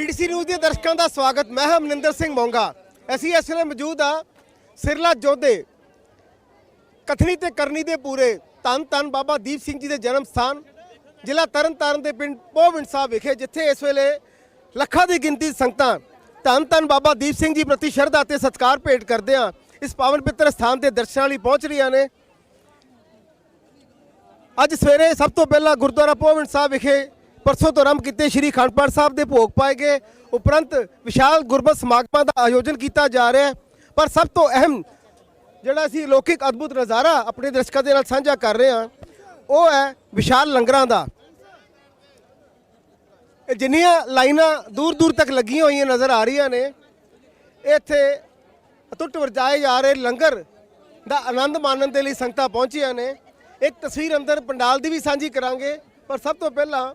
PTC news ਦੇ ਦਰਸ਼ਕਾਂ ਦਾ ਸਵਾਗਤ। ਮੈਂ ਹਾਂ ਮਨਿੰਦਰ ਸਿੰਘ ਮੋਂਗਾ। ਅਸੀਂ ਇਸ ਵੇਲੇ ਮੌਜੂਦ ਆ ਸਿਰਲਾ ਜੋਧੇ ਕਥਨੀ ਤੇ ਕਰਨੀ ਦੇ ਪੂਰੇ ਧੰਨ ਧੰਨ ਬਾਬਾ ਦੀਪ ਸਿੰਘ ਜੀ ਦੇ ਜਨਮ ਸਥਾਨ, ਜ਼ਿਲ੍ਹਾ ਤਰਨਤਾਰਨ ਦੇ ਪਿੰਡ ਪੋਵਿੰਡ ਸਾਹਿਬ ਵਿਖੇ, ਜਿੱਥੇ ਇਸ ਵੇਲੇ ਲੱਖਾਂ ਦੀ ਗਿਣਤੀ ਸੰਗਤਾਂ ਧੰਨ ਧੰਨ ਬਾਬਾ ਦੀਪ ਸਿੰਘ ਜੀ ਪ੍ਰਤੀ ਸ਼ਰਧਾ ਤੇ ਸਤਿਕਾਰ ਭੇਟ ਕਰਦੇ ਆ ਇਸ ਪਾਵਨ ਪਿੱਤਰ ਸਥਾਨ ਦੇ ਦਰਸ਼ਨਾਂ ਲਈ ਪਹੁੰਚ ਰਹੀਆਂ ਨੇ। ਅੱਜ ਸਵੇਰੇ ਸਭ ਤੋਂ ਪਹਿਲਾਂ ਗੁਰਦੁਆਰਾ ਪੋਵਿੰਡ ਸਾਹਿਬ ਵਿਖੇ ਪਰਸੋਂ ਤੋਂ ਆਰੰਭ ਕੀਤੇ ਸ੍ਰੀ ਅਖੰਡ ਪਾਠ ਸਾਹਿਬ ਦੇ ਭੋਗ ਪਾਏ ਗਏ। ਉਪਰੰਤ ਵਿਸ਼ਾਲ ਗੁਰਬਤ ਸਮਾਗਮਾਂ ਦਾ ਆਯੋਜਨ ਕੀਤਾ ਜਾ ਰਿਹਾ ਹੈ। ਪਰ ਸਭ ਤੋਂ ਅਹਿਮ ਜਿਹੜਾ ਅਸੀਂ ਲੌਕਿਕ ਅਦਭੁਤ ਨਜ਼ਾਰਾ ਆਪਣੇ ਦਰਸ਼ਕਾਂ ਦੇ ਨਾਲ ਸਾਂਝਾ ਕਰ ਰਹੇ ਹਾਂ, ਉਹ ਹੈ ਵਿਸ਼ਾਲ ਲੰਗਰਾਂ ਦਾ। ਇਹ ਜਿੰਨੀਆਂ ਲਾਈਨਾਂ ਦੂਰ ਦੂਰ ਤੱਕ ਲੱਗੀਆਂ ਹੋਈਆਂ ਨਜ਼ਰ ਆ ਰਹੀਆਂ ਨੇ, ਇੱਥੇ ਅਟੁੱਟ ਵਰਜਾਏ ਜਾ ਰਹੇ ਲੰਗਰ ਦਾ ਆਨੰਦ ਮਾਣਨ ਦੇ ਲਈ ਸੰਗਤਾਂ ਪਹੁੰਚੀਆਂ ਨੇ। ਇੱਕ ਤਸਵੀਰ ਅੰਦਰ ਪੰਡਾਲ ਦੀ ਵੀ ਸਾਂਝੀ ਕਰਾਂਗੇ, ਪਰ ਸਭ ਤੋਂ ਪਹਿਲਾਂ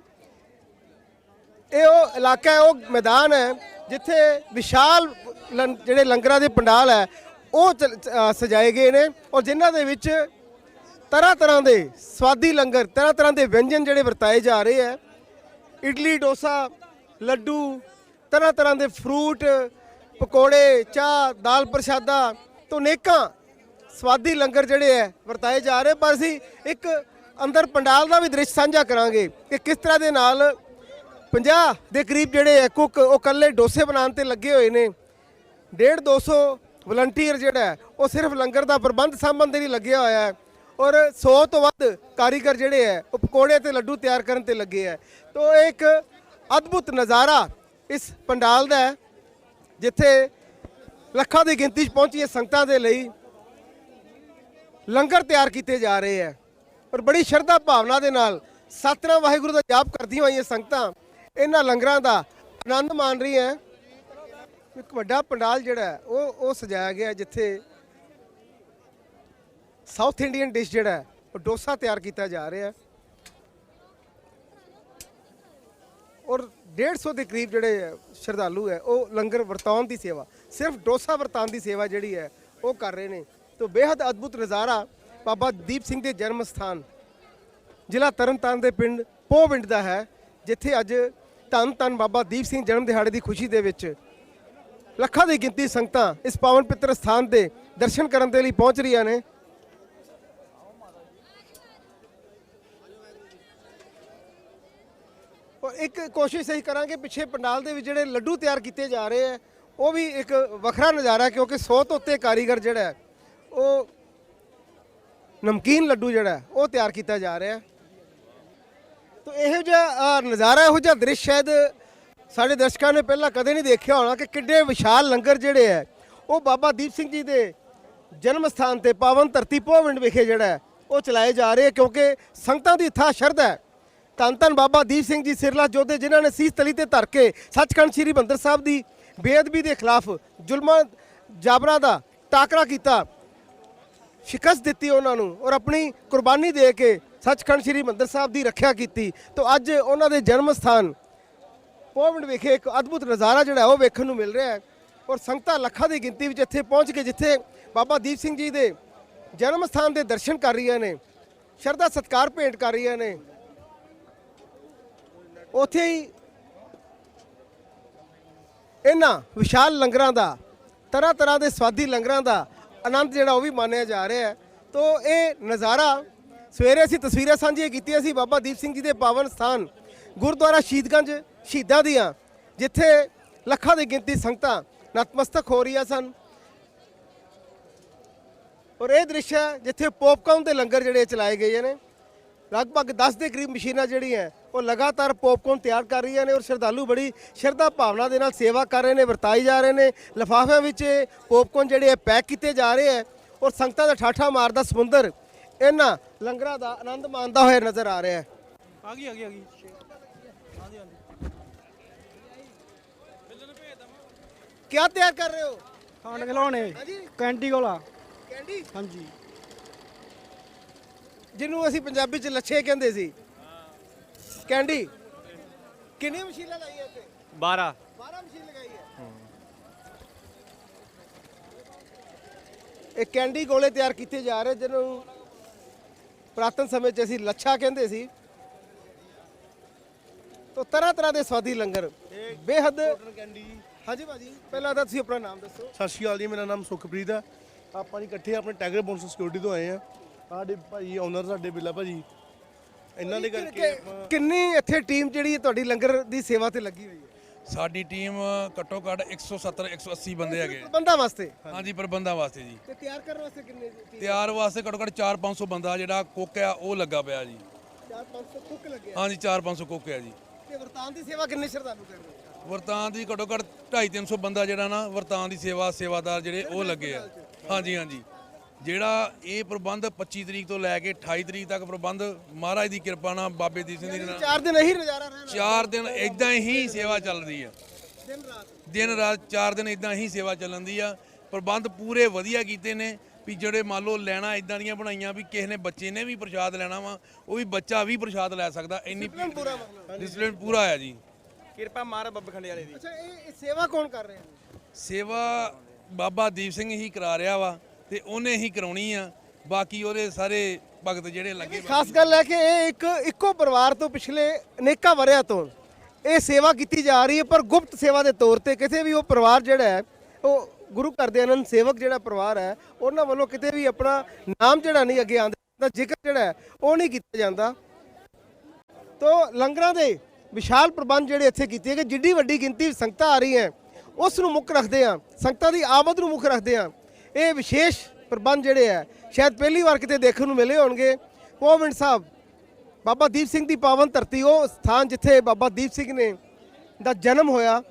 ਇਹ ਉਹ ਇਲਾਕਾ ਹੈ, ਉਹ ਮੈਦਾਨ ਹੈ, ਜਿੱਥੇ ਵਿਸ਼ਾਲ ਲੰ- ਜਿਹੜੇ ਲੰਗਰਾਂ ਦੇ ਪੰਡਾਲ ਹੈ, ਉਹ ਚਲ- ਸਜਾਏ ਗਏ ਨੇ ਔਰ ਜਿਨ੍ਹਾਂ ਦੇ ਵਿੱਚ ਤਰ੍ਹਾਂ ਤਰ੍ਹਾਂ ਦੇ ਸਵਾਦੀ ਲੰਗਰ, ਤਰ੍ਹਾਂ ਤਰ੍ਹਾਂ ਦੇ ਵਿਅੰਜਨ ਜਿਹੜੇ ਵਰਤਾਏ ਜਾ ਰਹੇ ਹੈ। ਇਡਲੀ, ਡੋਸਾ, ਲੱਡੂ, ਤਰ੍ਹਾਂ ਤਰ੍ਹਾਂ ਦੇ ਫਰੂਟ, ਪਕੌੜੇ, ਚਾਹ, ਦਾਲ ਪ੍ਰਸ਼ਾਦਾ, ਤੋਂ ਨੇਕਾਂ ਸਵਾਦੀ ਲੰਗਰ ਜਿਹੜੇ ਹੈ, ਵਰਤਾਏ ਜਾ ਰਹੇ। ਪਰ ਅਸੀਂ ਇੱਕ ਅੰਦਰ ਪੰਡਾਲ ਦਾ ਵੀ ਦ੍ਰਿਸ਼ ਸਾਂਝਾ ਕਰਾਂਗੇ ਕਿ ਕਿਸ ਤਰ੍ਹਾਂ ਦੇ ਨਾਲ 50 ਦੇ ਕਰੀਬ ਜਿਹੜੇ ਹੈ ਕੁੱਕ ਉਹ ਕੱਲੇ ਡੋਸੇ ਬਣਾਉਣ ਤੇ ਲੱਗੇ ਹੋਏ ਨੇ। 1.5 200 ਵਲੰਟੀਅਰ ਜਿਹੜਾ ਉਹ ਸਿਰਫ ਲੰਗਰ ਦਾ ਪ੍ਰਬੰਧ ਸਾਂਭਣ ਦੇ ਲਈ ਲੱਗਿਆ ਹੋਇਆ ਹੈ ਔਰ 100 ਤੋਂ ਵੱਧ ਕਾਰੀਗਰ ਜਿਹੜੇ ਹੈ, ਉਹ ਪਕੌੜੇ ਤੇ ਲੱਡੂ ਤਿਆਰ ਕਰਨ ਤੇ ਲੱਗੇ ਹੈ। ਤੋਂ ਇਹ ਇੱਕ ਅਦਭੁਤ ਨਜ਼ਾਰਾ ਇਸ ਪੰਡਾਲ ਦਾ ਹੈ, ਜਿੱਥੇ ਲੱਖਾਂ ਦੀ ਗਿਣਤੀ 'ਚ ਪਹੁੰਚੀਆਂ ਸੰਗਤਾਂ ਦੇ ਲਈ। ਲੰਗਰ ਤਿਆਰ ਕੀਤੇ ਜਾ ਰਹੇ ਹੈ ਔਰ ਬੜੀ ਸ਼ਰਧਾ ਭਾਵਨਾ ਦੇ ਨਾਲ ਸਤਨਾਮ ਵਾਹਿਗੁਰੂ ਦਾ ਜਾਪ ਕਰਦੀਆਂ ਹੋਈਆਂ ਸੰਗਤਾਂ। ਇਹਨਾਂ ਲੰਗਰਾਂ ਦਾ ਆਨੰਦ ਮਾਣ ਰਹੀ ਹੈ। ਇੱਕ ਵੱਡਾ ਪੰਡਾਲ ਜਿਹੜਾ ਉਹ ਉਹ ਸਜਾਇਆ ਗਿਆ ਜਿੱਥੇ ਸਾਊਥ ਇੰਡੀਅਨ ਡਿਸ਼ ਜਿਹੜਾ ਉਹ ਡੋਸਾ ਤਿਆਰ ਕੀਤਾ ਜਾ ਰਿਹਾ ਹੈ। ਔਰ 150 ਦੇ ਕਰੀਬ ਜਿਹੜੇ ਸ਼ਰਧਾਲੂ ਹੈ, ਉਹ ਲੰਗਰ ਵਰਤਾਉਣ ਦੀ ਸੇਵਾ, ਸਿਰਫ ਡੋਸਾ ਵਰਤਾਉਣ ਦੀ ਸੇਵਾ ਜਿਹੜੀ ਹੈ, ਉਹ ਕਰ ਰਹੇ ਨੇ। ਤੋਂ ਬੇहद ਅਦਭੁਤ ਨਜ਼ਾਰਾ ਬਾਬਾ ਦੀਪ ਸਿੰਘ ਦੇ ਜਨਮ ਸਥਾਨ, ਜ਼ਿਲ੍ਹਾ ਤਰਨਤਾਰਨ ਦੇ ਪਿੰਡ ਪੋਵਿੰਡ ਦਾ ਹੈ, ਜਿੱਥੇ ਅੱਜ ਧੰਨ ਧੰਨ ਬਾਬਾ ਦੀਪ ਸਿੰਘ ਜਨਮ ਦਿਹਾੜੇ ਦੀ ਖੁਸ਼ੀ ਦੇ ਵਿੱਚ ਲੱਖਾਂ ਦੀ ਗਿਣਤੀ ਸੰਗਤਾਂ ਇਸ ਪਾਵਨ ਪਿੱਤਰ ਸਥਾਨ ਦੇ ਦਰਸ਼ਨ ਕਰਨ ਦੇ ਲਈ ਪਹੁੰਚ ਰਹੀਆਂ ਨੇ। ਔਰ ਇੱਕ ਕੋਸ਼ਿਸ਼ ਅਸੀਂ ਕਰਾਂਗੇ ਪਿੱਛੇ ਪੰਡਾਲ ਦੇ ਵਿੱਚ ਜਿਹੜੇ ਲੱਡੂ ਤਿਆਰ ਕੀਤੇ ਜਾ ਰਹੇ ਆ, ਉਹ ਵੀ ਇੱਕ ਵੱਖਰਾ ਨਜ਼ਾਰਾ ਕਿਉਂਕਿ 100 ਤੋਂ ਉੱਤੇ ਕਾਰੀਗਰ ਜਿਹੜਾ ਉਹ ਨਮਕੀਨ ਲੱਡੂ ਜਿਹੜਾ ਉਹ ਤਿਆਰ ਕੀਤਾ ਜਾ ਰਿਹਾ ਹੈ। ਤਾਂ ਇਹੋ ਜਿਹਾ ਅ, ਨਜ਼ਾਰਾ ਇਹੋ ਜਿਹਾ ਦ੍ਰਿਸ਼ ਸ਼ਾਇਦ ਸਾਡੇ ਦਰਸ਼ਕਾਂ ਨੇ ਪਹਿਲਾਂ ਕਦੇ ਨਹੀਂ ਦੇਖਿਆ ਹੋਣਾ ਕਿ ਕਿੱਡੇ ਵਿਸ਼ਾਲ ਲੰਗਰ ਜਿਹੜੇ ਹੈ ਉਹ ਬਾਬਾ ਦੀਪ ਸਿੰਘ ਜੀ ਦੇ ਜਨਮ ਸਥਾਨ ਤੇ ਪਾਵਨ ਧਰਤੀ ਪੋਵਿੰਡ ਵਿਖੇ ਜਿਹੜਾ ਹੈ, ਉਹ ਚਲਾਏ ਜਾ ਰਹੇ ਹੈ ਕਿਉਂਕਿ ਸੰਗਤਾਂ ਦੀ ਥਾ ਸ਼ਰਧਾ ਹੈ। ਧੰਨ ਧੰਨ ਬਾਬਾ ਦੀਪ ਸਿੰਘ ਜੀ ਸਿਰਲਾ ਜੋਧੇ ਜਿਨ੍ਹਾਂ ਨੇ ਸੀਸ ਤਲੀ ਤੇ ਧਰ ਕੇ ਸੱਚਖੰਡ ਸ੍ਰੀ ਬੰਦਰ ਸਾਹਿਬ ਦੀ ਬੇਅਦਬੀ ਦੇ ਖਿਲਾਫ ਜ਼ੁਲਮਾਂ ਜਾਬਰਾਂ ਦਾ ਟਾਕਰਾ ਕੀਤਾ ਸ਼ਿਕਸਤ ਦਿੱਤੀ ਉਹਨਾਂ ਨੂੰ ਔਰ ਆਪਣੀ ਕੁਰਬਾਨੀ ਦੇ ਕੇ ਸੱਚਖੰਡ ਸ੍ਰੀ ਮੰਦਰ ਸਾਹਿਬ ਦੀ ਰੱਖਿਆ ਕੀਤੀ। ਤੋਂ ਅੱਜ ਉਹਨਾਂ ਦੇ ਜਨਮ ਸਥਾਨ ਪੋਵਿੰਡ ਵਿਖੇ ਇੱਕ ਅਦਭੁਤ ਨਜ਼ਾਰਾ ਜਿਹੜਾ ਉਹ ਵੇਖਣ ਨੂੰ ਮਿਲ ਰਿਹਾ ਹੈ। ਔਰ ਸੰਗਤਾਂ ਲੱਖਾਂ ਦੀ ਗਿਣਤੀ ਵਿੱਚ ਇੱਥੇ ਪਹੁੰਚ ਕੇ ਜਿੱਥੇ ਬਾਬਾ ਦੀਪ ਸਿੰਘ ਜੀ ਦੇ ਜਨਮ ਸਥਾਨ ਦੇ ਦਰਸ਼ਨ ਕਰ ਰਹੀਆਂ ਨੇ, ਸ਼ਰਧਾ ਸਤਕਾਰ ਭੇਂਟ ਕਰ ਰਹੀਆਂ ਨੇ। ਉੱਥੇ ਹੀ ਇਹਨਾਂ ਵਿਸ਼ਾਲ ਲੰਗਰਾਂ ਦਾ ਤਰ੍ਹਾਂ ਤਰ੍ਹਾਂ ਦੇ ਸਵਾਦੀ ਲੰਗਰਾਂ ਦਾ ਆਨੰਦ ਜਿਹੜਾ ਉਹ ਵੀ ਮਾਣਿਆ ਜਾ ਰਿਹਾ ਹੈ। ਤੋਂ ਇਹ ਨਜ਼ਾਰਾ ਸਵੇਰੇ ਅਸੀਂ ਤਸਵੀਰਾਂ ਸਾਂਝੀਆਂ ਕੀਤੀਆਂ ਸੀ ਬਾਬਾ ਦੀਪ ਸਿੰਘ ਜੀ ਦੇ ਪਾਵਨ ਸਥਾਨ, ਗੁਰਦੁਆਰਾ ਸ਼ਹੀਦਗੰਜ ਸ਼ਹੀਦਾਂ ਦੀਆਂ, ਜਿੱਥੇ ਲੱਖਾਂ ਦੀ ਗਿਣਤੀ ਸੰਗਤਾਂ ਨਤਮਸਤਕ ਹੋ ਰਹੀਆਂ ਸਨ। ਔਰ ਇਹ ਦ੍ਰਿਸ਼ ਹੈ ਜਿੱਥੇ ਪੌਪਕਾਰਨ ਦੇ ਲੰਗਰ ਜਿਹੜੇ ਚਲਾਏ ਗਏ ਨੇ, ਲਗਭਗ 10 ਦੇ ਕਰੀਬ ਮਸ਼ੀਨਾਂ ਜਿਹੜੀਆਂ, ਉਹ ਲਗਾਤਾਰ ਪੌਪਕਾਰਨ ਤਿਆਰ ਕਰ ਰਹੀਆਂ ਨੇ ਔਰ ਸ਼ਰਧਾਲੂ ਬੜੀ ਸ਼ਰਧਾ ਭਾਵਨਾ ਦੇ ਨਾਲ ਸੇਵਾ ਕਰ ਰਹੇ ਨੇ, ਵਰਤਾਈ ਜਾ ਰਹੇ ਨੇ। ਲਿਫਾਫਿਆਂ ਵਿੱਚ ਪੌਪਕਾਰਨ ਜਿਹੜੇ ਆ ਪੈਕ ਕੀਤੇ ਜਾ ਰਹੇ ਆ ਔਰ ਸੰਗਤਾਂ ਦਾ ਠਾਠਾ ਮਾਰਦਾ ਸਮੁੰਦਰ ਇਹਨਾਂ ਲੰਗਰਾਂ ਦਾ ਆਨੰਦ ਮਾਣਦਾ ਹੋਇਆ ਨਜ਼ਰ ਆ ਰਿਹਾ ਹੈ। ਆ ਗਈ ਆ ਗਈ ਆ ਗਈ। ਹਾਂਜੀ ਹਾਂਜੀ। ਕੀ ਤਿਆਰ ਕਰ ਰਹੇ ਹੋ? ਖੰਡ ਖਿਲਾਉਣੇ ਹਾਂਜੀ। Candy cola candy? ਹਾਂਜੀ। ਜਿਹਨੂੰ ਅਸੀਂ ਪੰਜਾਬੀ ਚ ਲੱਛੇ ਕਹਿੰਦੇ ਸੀ। ਕੈਂਡੀ ਕਿੰਨੀਆਂ ਮਸ਼ੀਨਾਂ ਲਾਈਆਂ ਇੱਥੇ? 12 12 ਮਸ਼ੀਨ ਲਗਾਈ ਹੈ। ਇਹ ਕੈਂਡੀ ਗੋਲੇ ਤਿਆਰ ਕੀਤੇ ਜਾ ਰਹੇ ਜਿਹਨੂੰ ਪ੍ਰਾਤਨ ਸਮੇਂ 'ਚ ਅਸੀਂ ਲੱਛਾ ਕਹਿੰਦੇ ਸੀ। ਤੋ ਤਰ੍ਹਾਂ ਤਰ੍ਹਾਂ ਦੇ ਸਵਾਦੀ ਲੰਗਰ। ਬੇਹੱਦ ਹਾਂਜੀ ਭਾਜੀ ਪਹਿਲਾਂ ਤਾਂ ਤੁਸੀਂ ਆਪਣਾ ਨਾਮ ਦੱਸੋ। ਸਤਿ ਸ਼੍ਰੀ ਅਕਾਲ ਜੀ ਮੇਰਾ ਨਾਮ ਸੁਖਪ੍ਰੀਤ ਆ। ਆਪਾਂ ਜੀ ਇਕੱਠੇ ਆਪਣੇ ਟੈਗਰ ਬੌਂਸ ਸਿਕਿਉਰਿਟੀ ਤੋਂ ਆਏ ਆ। ਸਾਡੇ ਭਾਈ ਓਨਰ ਸਾਡੇ ਬਿੱਲਾ ਭਾਜੀ। ਇਹਨਾਂ ਦੇ ਕਰਕੇ ਕਿੰਨੀ ਇੱਥੇ ਟੀਮ ਜਿਹੜੀ ਤੁਹਾਡੀ ਲੰਗਰ ਦੀ ਸੇਵਾ ਤੇ ਲੱਗੀ ਹੋਈ ਹੈ? ਸਾਡੀ ਟੀਮ ਘੱਟੋ ਘੱਟ 170 180 ਬੰਦੇ ਹੈਗੇ। ਪ੍ਰਬੰਧਾਂ ਵਾਸਤੇ? ਹਾਂਜੀ ਪ੍ਰਬੰਧਾਂ ਵਾਸਤੇ ਜੀ। ਤੇ ਤਿਆਰ ਕਰਨ ਵਾਸਤੇ ਕਿੰਨੇ ਜੀ ਤਿਆਰ ਵਾਸਤੇ ਘੱਟੋ ਘੱਟ 4-500 ਬੰਦਾ ਜਿਹੜਾ ਕੁੱਕ ਆ ਉਹ ਲੱਗਾ ਪਿਆ ਜੀ। 4-500 ਕੁੱਕ ਲੱਗੇ ਆ। ਹਾਂਜੀ 4-500 ਕੁੱਕ ਆ ਜੀ। ਤੇ ਵਰਤਾਨ ਦੀ ਸੇਵਾ ਕਿੰਨੇ ਸ਼ਰਧਾਲੂ ਕਰ ਰਹੇ ਆ? ਵਰਤਾਂ ਦੀ ਘੱਟੋ ਘੱਟ 250-300 ਬੰਦਾ ਜਿਹੜਾ ਨਾ ਵਰਤਾਂ ਦੀ ਸੇਵਾ ਸੇਵਾਦਾਰ ਜਿਹੜੇ ਉਹ ਲੱਗੇ ਆ। ਹਾਂਜੀ ਹਾਂਜੀ। ਜਿਹੜਾ ਇਹ ਪ੍ਰਬੰਧ 25 ਤਰੀਕ ਤੋਂ ਲੈ ਕੇ 28 ਤਰੀਕ ਤੱਕ ਪ੍ਰਬੰਧ ਮਹਾਰਾਜ ਦੀ ਕਿਰਪਾ ਨਾਲ ਬਾਬੇ ਦੀਪ ਸਿੰਘ ਦੀ ਨਾਲ। ਚਾਰ ਦਿਨ ਇਹੀ ਨਜ਼ਾਰਾ ਰਹਿਣਾ। ਚਾਰ ਦਿਨ ਇਦਾਂ ਹੀ ਸੇਵਾ ਚੱਲ ਰਹੀ ਆ। ਦਿਨ ਰਾਤ। ਦਿਨ ਰਾਤ ਚਾਰ ਦਿਨ ਇਦਾਂ ਹੀ ਸੇਵਾ ਚੱਲਣ ਦੀ ਆ। ਪ੍ਰਬੰਧ ਪੂਰੇ ਵਧੀਆ ਕੀਤੇ ਨੇ ਵੀ ਜਿਹੜੇ ਮੰਨ ਲਓ ਲੈਣਾ ਇਦਾਂ ਦੀਆਂ ਬਣਾਈਆਂ ਵੀ ਕਿਸੇ ਨੇ ਬੱਚੇ ਨੇ ਵੀ ਪ੍ਰਸ਼ਾਦ ਲੈਣਾ ਵਾ ਉਹ ਵੀ ਬੱਚਾ ਵੀ ਪ੍ਰਸ਼ਾਦ ਲੈ ਸਕਦਾ ਇੰਨੀ ਡਿਸਪਲਿਨ ਪੂਰਾ ਆ ਜੀ। ਕਿਰਪਾ ਮਾਰ ਬੱਬ ਖੰਡੇ ਵਾਲੇ ਦੀ। ਅੱਛਾ ਇਹ ਸੇਵਾ ਕੌਣ ਕਰ ਰਿਹਾ? ਸੇਵਾ ਬਾਬਾ ਦੀਪ ਸਿੰਘ ਹੀ ਕਰਾ ਰਿਹਾ ਵਾ। ਤੇ ਉਹਨੇ ਹੀ ਕਰਾਉਣੀ ਆ। ਬਾਕੀ ਉਹਦੇ ਸਾਰੇ ਭਗਤ ਜਿਹੜੇ ਲੱਗੇ ਖਾਸ ਗੱਲ ਹੈ ਕਿ ਇਹ ਇੱਕ ਇੱਕੋ ਪਰਿਵਾਰ ਤੋਂ ਪਿਛਲੇ ਅਨੇਕਾਂ ਵਰਿਆਂ ਤੋਂ ਇਹ ਸੇਵਾ ਕੀਤੀ ਜਾ ਰਹੀ ਹੈ, ਪਰ ਗੁਪਤ ਸੇਵਾ ਦੇ ਤੌਰ ਤੇ ਕਿਸੇ ਵੀ ਉਹ ਪਰਿਵਾਰ ਜਿਹੜਾ ਹੈ, ਉਹ ਗੁਰੂ ਘਰ ਦੇ ਆਨੰਦ ਸੇਵਕ ਜਿਹੜਾ ਪਰਿਵਾਰ ਹੈ, ਉਹਨਾਂ ਵੱਲੋਂ ਕਿਤੇ ਵੀ ਆਪਣਾ ਨਾਮ ਜਿਹੜਾ ਨਹੀਂ ਅੱਗੇ ਆਉਂਦਾ ਦਾ ਜ਼ਿਕਰ ਜਿਹੜਾ ਉਹ ਨਹੀਂ ਕੀਤਾ ਜਾਂਦਾ। ਤੋ ਲੰਗਰਾਂ ਦੇ ਵਿਸ਼ਾਲ ਪ੍ਰਬੰਧ ਜਿਹੜੇ ਇੱਥੇ ਕੀਤੇ ਗਏ, ਜਿੱਡੀ ਵੱਡੀ ਗਿਣਤੀ ਸੰਗਤਾਂ ਆ ਰਹੀ ਹੈ ਉਸ ਨੂੰ ਮੁੱਖ ਰੱਖਦੇ ਆ ਸੰਗਤਾਂ ਦੀ ਆਮਦ ਨੂੰ ਮੁੱਖ ਰੱਖਦੇ ਆ ਇਹ ਵਿਸ਼ੇਸ਼ ਪ੍ਰਬੰਧ ਜਿਹੜੇ ਆ, ਸ਼ਾਇਦ ਪਹਿਲੀ ਵਾਰ ਕਿਤੇ ਦੇਖਣ ਨੂੰ ਮਿਲੇ ਹੋਣਗੇ। ਪੋਵਿੰਡ ਸਾਹਿਬ, ਬਾਬਾ ਦੀਪ ਸਿੰਘ ਦੀ ਪਾਵਨ ਧਰਤੀ, ਉਹ ਸਥਾਨ ਜਿੱਥੇ ਬਾਬਾ ਦੀਪ ਸਿੰਘ ਨੇ ਦਾ ਜਨਮ ਹੋਇਆ।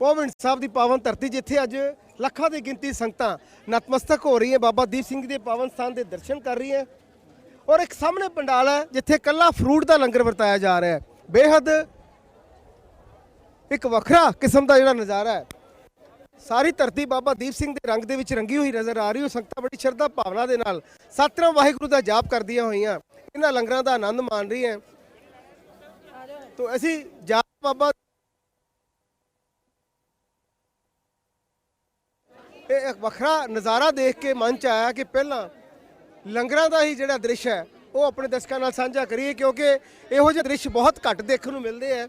ਪੋਵਿੰਡ ਸਾਹਿਬ ਦੀ ਪਾਵਨ ਧਰਤੀ ਜਿੱਥੇ ਅੱਜ ਲੱਖਾਂ ਦੀ ਗਿਣਤੀ ਸੰਗਤਾਂ ਨਤਮਸਤਕ ਹੋ ਰਹੀ ਹੈ ਬਾਬਾ ਦੀਪ ਸਿੰਘ ਦੇ ਪਾਵਨ ਸਥਾਨ ਦੇ ਦਰਸ਼ਨ ਕਰ ਰਹੀ ਹੈ ਔਰ ਇੱਕ ਸਾਹਮਣੇ ਪੰਡਾਲ ਹੈ, ਜਿੱਥੇ ਕੱਲਾ ਫਰੂਟ ਦਾ ਲੰਗਰ ਵਰਤਾਇਆ ਜਾ ਰਿਹਾ ਹੈ। ਬੇਹੱਦ ਇੱਕ ਵੱਖਰਾ ਕਿਸਮ ਦਾ ਜਿਹੜਾ ਨਜ਼ਾਰਾ ਹੈ। ਸਾਰੀ ਧਰਤੀ ਬਾਬਾ ਦੀਪ ਸਿੰਘ ਦੇ ਰੰਗ ਦੇ ਵਿੱਚ ਰੰਗੀ ਹੋਈ ਨਜ਼ਰ ਆ ਰਹੀ ਹੈ। ਸੰਗਤਾਂ ਬੜੀ ਸ਼ਰਧਾ ਭਾਵਨਾ ਦੇ ਨਾਲ ਸਤਨਾਮ ਵਾਹਿਗੁਰੂ ਦਾ ਜਾਪ ਕਰਦੀਆਂ ਹੋਈਆਂ। ਇਹਨਾਂ ਲੰਗਰਾਂ ਦਾ ਆਨੰਦ ਮਾਣ ਰਹੀ ਹੈ। ਤੋ ਅਸੀਂ ਜਾਪ ਬਾਬਾ ਇਹ ਇੱਕ ਵੱਖਰਾ ਨਜ਼ਾਰਾ ਦੇਖ ਕੇ ਮਨ ਚ ਆਇਆ ਕਿ ਪਹਿਲਾਂ ਲੰਗਰਾਂ ਦਾ ਹੀ ਜਿਹੜਾ ਦ੍ਰਿਸ਼ ਹੈ, ਉਹ ਆਪਣੇ ਦਰਸ਼ਕਾਂ ਨਾਲ ਸਾਂਝਾ ਕਰੀਏ ਕਿਉਂਕਿ ਇਹੋ ਜਿਹੇ ਦ੍ਰਿਸ਼ ਬਹੁਤ ਘੱਟ ਦੇਖਣ ਨੂੰ ਮਿਲਦੇ ਆ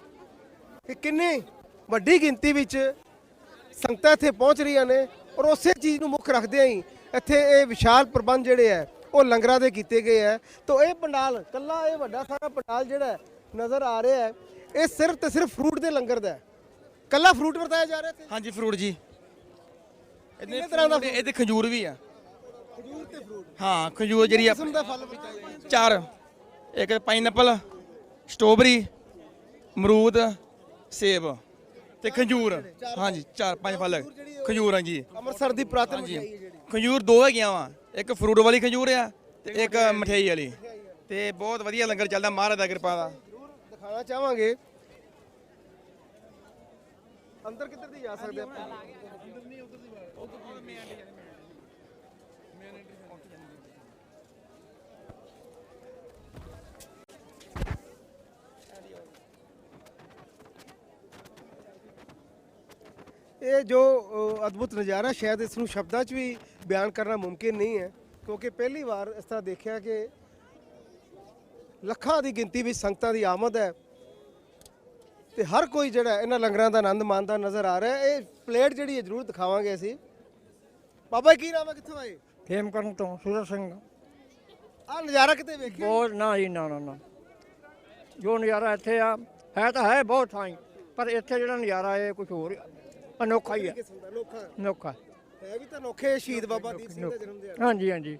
ਕਿ ਕਿੰਨੀ ਵੱਡੀ ਗਿਣਤੀ ਵਿੱਚ ਸੰਗਤਾਂ ਇੱਥੇ ਪਹੁੰਚ ਰਹੀਆਂ ਨੇ ਔਰ ਉਸੇ ਚੀਜ਼ ਨੂੰ ਮੁੱਖ ਰੱਖਦੇ ਹੀ। ਇੱਥੇ ਇਹ ਵਿਸ਼ਾਲ ਪ੍ਰਬੰਧ ਜਿਹੜੇ ਆ ਉਹ ਲੰਗਰਾਂ ਦੇ ਕੀਤੇ ਗਏ ਆ ਤੋਂ ਇਹ ਪੰਡਾਲ ਕੱਲਾ ਇਹ ਵੱਡਾ ਸਾਰਾ ਪੰਡਾਲ ਜਿਹੜਾ ਨਜ਼ਰ ਆ ਰਿਹਾ ਹੈ ਇਹ ਸਿਰਫ ਤੇ ਸਿਰਫ ਫਰੂਟ ਦੇ ਲੰਗਰ ਦਾ ਹੈ ਕੱਲਾ ਫਰੂਟ ਵਰਤਾਇਆ ਜਾ ਰਿਹਾ ਇੱਥੇ? ਹਾਂਜੀ ਫਰੂਟ ਜੀ। ਕਿੰਨੇ ਤਰ੍ਹਾਂ ਦਾ ਇਹਦੇ ਖਜੂਰ ਵੀ ਆ। ਖਜੂਰ ਤੇ ਫਰੂਟ? ਹਾਂ ਖਜੂਰ ਜਿਹੜੀ ਆ ਕਿਸਮ ਦਾ ਫਲ ਵਰਤਾਇਆ ਜਾਂਦਾ ਚਾਰ। ਇੱਕ ਪਾਈਨਐਪਲ ਸਟ੍ਰਾਬੇਰੀ ਅਮਰੂਦ ਸੇਬ। ਤੇ ਖਜੂਰ। ਹਾਂਜੀ ਚਾਰ ਪੰਜ ਫਲ ਖਜੂਰ ਆ ਜੀ ਅੰਮ੍ਰਿਤਸਰ ਦੀ ਪ੍ਰਾਤਨ ਮਠਿਆਈ ਹੈ ਜਿਹੜੀ। ਖਜੂਰ ਦੋ ਹੈਗੀਆਂ ਵਾ। ਇੱਕ ਫਰੂਟ ਵਾਲੀ ਖਜੂਰ ਆ ਤੇ ਇੱਕ ਮਠਿਆਈ ਵਾਲੀ। ਤੇ ਬਹੁਤ ਵਧੀਆ ਲੰਗਰ ਚੱਲਦਾ ਮਹਾਰਾਜ ਦਾ ਕਿਰਪਾ ਦਾ ਜ਼ਰੂਰ ਦਿਖਾਣਾ ਚਾਹਾਂਗੇ। ਅੰਦਰ ਕਿੱਧਰ ਦੀ ਜਾ ਸਕਦੇ ਆਪਾਂ? ਇਹ ਜੋ ਅਦਭੁਤ ਨਜ਼ਾਰਾ ਸ਼ਾਇਦ ਇਸ ਨੂੰ ਸ਼ਬਦਾਂ 'ਚ ਵੀ ਬਿਆਨ ਕਰਨਾ ਮੁਮਕਿਨ ਨਹੀਂ ਹੈ ਕਿਉਂਕਿ ਪਹਿਲੀ ਵਾਰ ਇਸ ਤਰ੍ਹਾਂ ਦੇਖਿਆ ਕਿ ਲੱਖਾਂ ਦੀ ਗਿਣਤੀ ਵਿੱਚ ਸੰਗਤਾਂ ਦੀ ਆਮਦ ਹੈ ਤੇ ਹਰ ਕੋਈ ਜਿਹੜਾ ਇਹਨਾਂ ਲੰਗਰਾਂ ਦਾ ਆਨੰਦ ਮਾਣਦਾ ਨਜ਼ਰ ਆ ਰਿਹਾ ਹੈ। ਇਹ ਪਲੇਟ ਜਿਹੜੀ ਹੈ ਜ਼ਰੂਰ ਦਿਖਾਵਾਂਗੇ ਅਸੀਂ। ਬਾਬਾ ਕੀ ਨਾਮ ਹੈ ਕਿੱਥੋਂ ਆਏ? ਖੇਮਕਰਨ ਤੋਂ ਸੂਰਜ ਸਿੰਘ। ਆਹ ਨਜ਼ਾਰਾ ਕਿਤੇ ਵੇਖਿਆ? ਬਹੁਤ ਨਾ ਜੀ ਨਾ ਨਾ ਨਾ। ਜੋ ਨਜ਼ਾਰਾ ਇੱਥੇ ਆ ਹੈ ਤਾਂ ਹੈ ਬਹੁਤ ਥਾਈਂ ਪਰ ਇੱਥੇ ਜਿਹੜਾ ਨਜ਼ਾਰਾ ਹੈ ਕੁਝ ਹੋਰ ਅਨੋਖਾ ਹੀ ਕਿਸਮ ਦਾ ਅਨੋਖਾ ਅਨੋਖਾ। ਹੈ ਵੀ ਤਾਂ ਅਨੋਖੇ ਸ਼ਹੀਦ ਬਾਬਾ ਦੀਪ ਸਿੰਘ ਦਾ ਜਨਮ ਦਿਹਾੜਾ ਹਾਂਜੀ ਹਾਂਜੀ।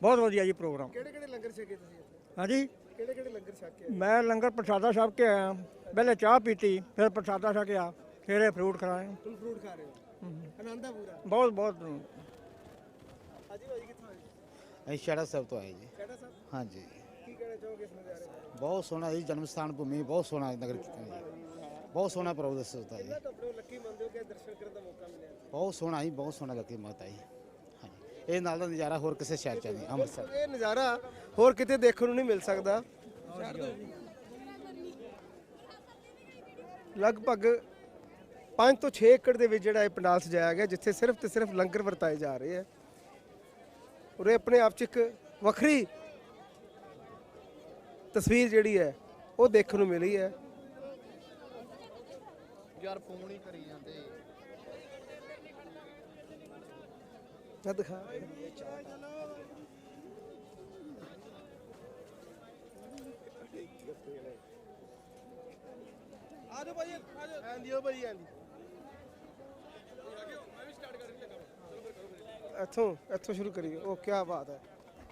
ਬਹੁਤ ਵਧੀਆ ਜੀ ਪ੍ਰੋਗਰਾਮ। ਕਿਹੜੇ ਕਿਹੜੇ ਲੰਗਰ ਛਕੇ ਤੁਸੀਂ ਇੱਥੇ? ਹਾਂਜੀ? ਕਿਹੜੇ ਕਿਹੜੇ ਲੰਗਰ ਛਕੇ ਮੈਂ ਲੰਗਰ ਪ੍ਰਸ਼ਾਦਾ ਛਕ ਕੇ ਆਇਆ। ਪਹਿਲੇ ਚਾਹ ਪੀਤੀ ਫਿਰ ਪ੍ਰਸ਼ਾਦਾ ਛਕਿਆ ਫਿਰ ਇਹ ਫਰੂਟ ਖਾਏ ਹੁਣ ਫਰੂਟ ਖਾ ਰਹੇ ਹੋ? ਆਨੰਦ ਆ ਪੂਰਾ? ਬਹੁਤ ਬਹੁਤ। ਹਾਜੀ ਭਾਜੀ ਕਿੱਥੋਂ ਆਏ? ਅਸੀਂ ਸ਼ਹਿਰਾ ਸਾਹਿਬ ਤੋਂ ਆਏ ਜੀ। ਕਿਹੜਾ ਸਾਹਿਬ? ਹਾਂਜੀ। ਕੀ ਕਹਿਣਾ ਚਾਹੋਗੇ ਇਸ ਨਜ਼ਾਰੇ ਬਹੁਤ ਸੋਹਣਾ ਜੀ ਜਨਮ ਸਥਾਨ ਭੂਮੀ ਬਹੁਤ ਸੋਹਣਾ ਨਗਰ ਜੀ। ਬਹੁਤ ਸੋਹਣਾ ਪ੍ਰਭੂ ਦੱਸਦਾ ਜੀ। ਤਾਂ ਆਪਣੇ ਲੱਕੀ ਮੰਨਦੇ ਹੋ ਕਿ ਦਰਸ਼ਨ ਕਰਨ ਦਾ ਮੌਕਾ ਮਿਲਿਆ? ਬਹੁਤ ਸੋਹਣਾ ਜੀ ਬਹੁਤ ਸੋਹਣਾ ਲੱਗੀ ਮਾਤਾ ਜੀ। ਹਾਂਜੀ ਇਹ ਨਾਲ ਦਾ ਨਜ਼ਾਰਾ ਹੋਰ ਕਿਸੇ ਸ਼ਹਿਰ ਚ ਨਹੀਂ ਅੰਮ੍ਰਿਤਸਰ। ਇਹ ਨਜ਼ਾਰਾ ਹੋਰ ਕਿਤੇ ਦੇਖਣ ਨੂੰ ਨਹੀਂ ਮਿਲ ਸਕਦਾ। ਲਗਭਗ 5 ਤੋਂ 6 ਏਕੜ ਦੇ ਵਿੱਚ ਜਿਹੜਾ ਇਹ ਪੰਡਾਲ ਸਜਾਇਆ ਗਿਆ ਜਿੱਥੇ ਸਿਰਫ ਤੇ ਸਿਰਫ ਲੰਗਰ ਵਰਤਾਏ ਜਾ ਰਹੇ ਹੈ ਔਰ ਇਹ ਆਪਣੇ ਆਪ ਚ ਇੱਕ ਵੱਖਰੀ ਤਸਵੀਰ ਜਿਹੜੀ ਹੈ ਉਹ ਦੇਖਣ ਨੂੰ ਮਿਲੀ ਹੈ। ਯਾਰ ਫੋਨ ਹੀ ਕਰੀ ਜਾਂਦੇ। ਮੈਂ ਦਿਖਾ ਆਜੋ ਭਾਈ ਆਜੋ। ਆਂਦੀ ਹੋ ਭਾਈ ਆਂਦੀ ਇੱਥੋਂ ਇੱਥੋਂ ਸ਼ੁਰੂ ਕਰੀਏ। ਉਹ ਕੀ ਬਾਤ ਹੈ।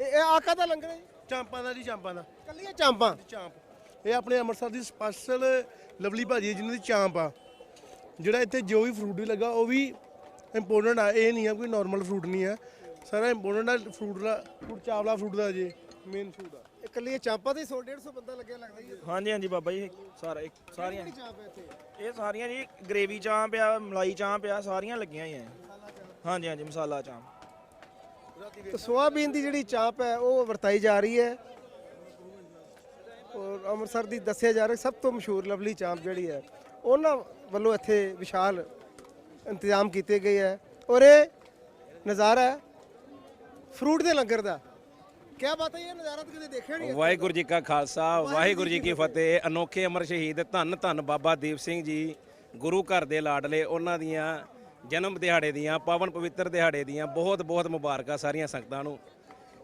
ਇਹ ਇਹ ਆਕਾ ਦਾ ਲੰਗਰ ਹੈ? ਜੀ? ਚਾਂਪਾਂ ਦਾ ਜੀ ਚਾਂਪਾਂ ਦਾ। ਕੱਲੀਆਂ ਚਾਂਪਾਂ? ਚਾਂਪ। ਇਹ ਆਪਣੇ ਅੰਮ੍ਰਿਤਸਰ ਦੀ ਸਪੈਸ਼ਲ ਲਵਲੀ ਭਾਜੀ ਹੈ ਜਿਨ੍ਹਾਂ ਦੀ ਚਾਂਪ ਆ। ਜਿਹੜਾ ਇੱਥੇ ਜੋ ਵੀ ਫਰੂਟ ਵੀ ਲੱਗਾ ਉਹ ਵੀ ਇੰਪੋਰਟੈਂਟ ਆ। ਇਹ ਨਹੀਂ ਆ ਕੋਈ ਨਾਰਮਲ ਫਰੂਟ ਨਹੀਂ ਆ। ਸਾਰਾ ਇੰਪੋਰਟੈਂਟ ਆ ਫਰੂਟ ਦਾ ਫਰੂਟ ਚਾਵਲਾ ਫਰੂਟ ਦਾ ਜੇ ਮੇਨ ਫਰੂਟ ਆ। ਇਹ ਕੱਲੀਆਂ ਚਾਂਪਾਂ ਦੇ 100 150 ਬੰਦਾ ਲੱਗਿਆ ਲੱਗਦਾ ਜੀ। ਹਾਂਜੀ ਹਾਂਜੀ ਬਾਬਾ ਜੀ ਸਾਰਾ ਇੱਕ- ਸਾਰੀਆਂ। ਕਿਹੜੀ ਚਾਂਪ ਹੈ ਇੱਥੇ? ਇਹ ਸਾਰੀਆਂ ਜੀ ਗ੍ਰੇਵੀ ਚਾਂਪ ਆ ਮਲਾਈ ਚਾਂਪ ਆ ਸਾਰੀਆਂ ਲੱਗੀਆਂ ਹੀ ਆ ਹਾਂਜੀ ਹਾਂਜੀ ਮਸਾਲਾ ਚਾਂਪ। ਤੇ ਸੋਆਬੀਨ ਦੀ ਜਿਹੜੀ ਚਾਂਪ ਹੈ ਉਹ ਵਰਤਾਈ ਜਾ ਰਹੀ ਹੈ। ਔਰ ਅੰਮ੍ਰਿਤਸਰ ਦੀ ਦੱਸਿਆ ਜਾ ਰਿਹਾ ਸਭ ਤੋਂ ਮਸ਼ਹੂਰ ਲਵਲੀ ਚਾਂਪ ਜਿਹੜੀ ਹੈ। ਉਹਨਾਂ ਵੱਲੋਂ ਇੱਥੇ ਵਿਸ਼ਾਲ ਇੰਤਜ਼ਾਮ ਕੀਤੇ ਗਏ ਹੈ ਔਰ ਇਹ ਨਜ਼ਾਰਾ ਹੈ ਫਰੂਟ ਦੇ ਲੰਗਰ ਦਾ। ਕੀ ਬਾਤ ਹੈ ਇਹ ਨਜ਼ਾਰਾ ਤਾਂ ਕਦੇ ਦੇਖਿਆ ਨਹੀਂ ਵਾਹਿਗੁਰੂ ਜੀ ਕਾ ਖਾਲਸਾ ਵਾਹਿਗੁਰੂ ਜੀ ਕੀ ਫਤਿਹ। ਅਨੋਖੇ ਅਮਰ ਸ਼ਹੀਦ ਧੰਨ ਧੰਨ ਬਾਬਾ ਦੀਪ ਸਿੰਘ ਜੀ ਗੁਰੂ ਘਰ ਦੇ ਲਾਡਲੇ ਉਹਨਾਂ ਦੀਆਂ ਜਨਮ ਦਿਹਾੜੇ ਦੀਆਂ ਪਾਵਨ ਪਵਿੱਤਰ ਦਿਹਾੜੇ ਦੀਆਂ ਬਹੁਤ ਬਹੁਤ ਮੁਬਾਰਕਾਂ ਸਾਰੀਆਂ ਸੰਗਤਾਂ ਨੂੰ।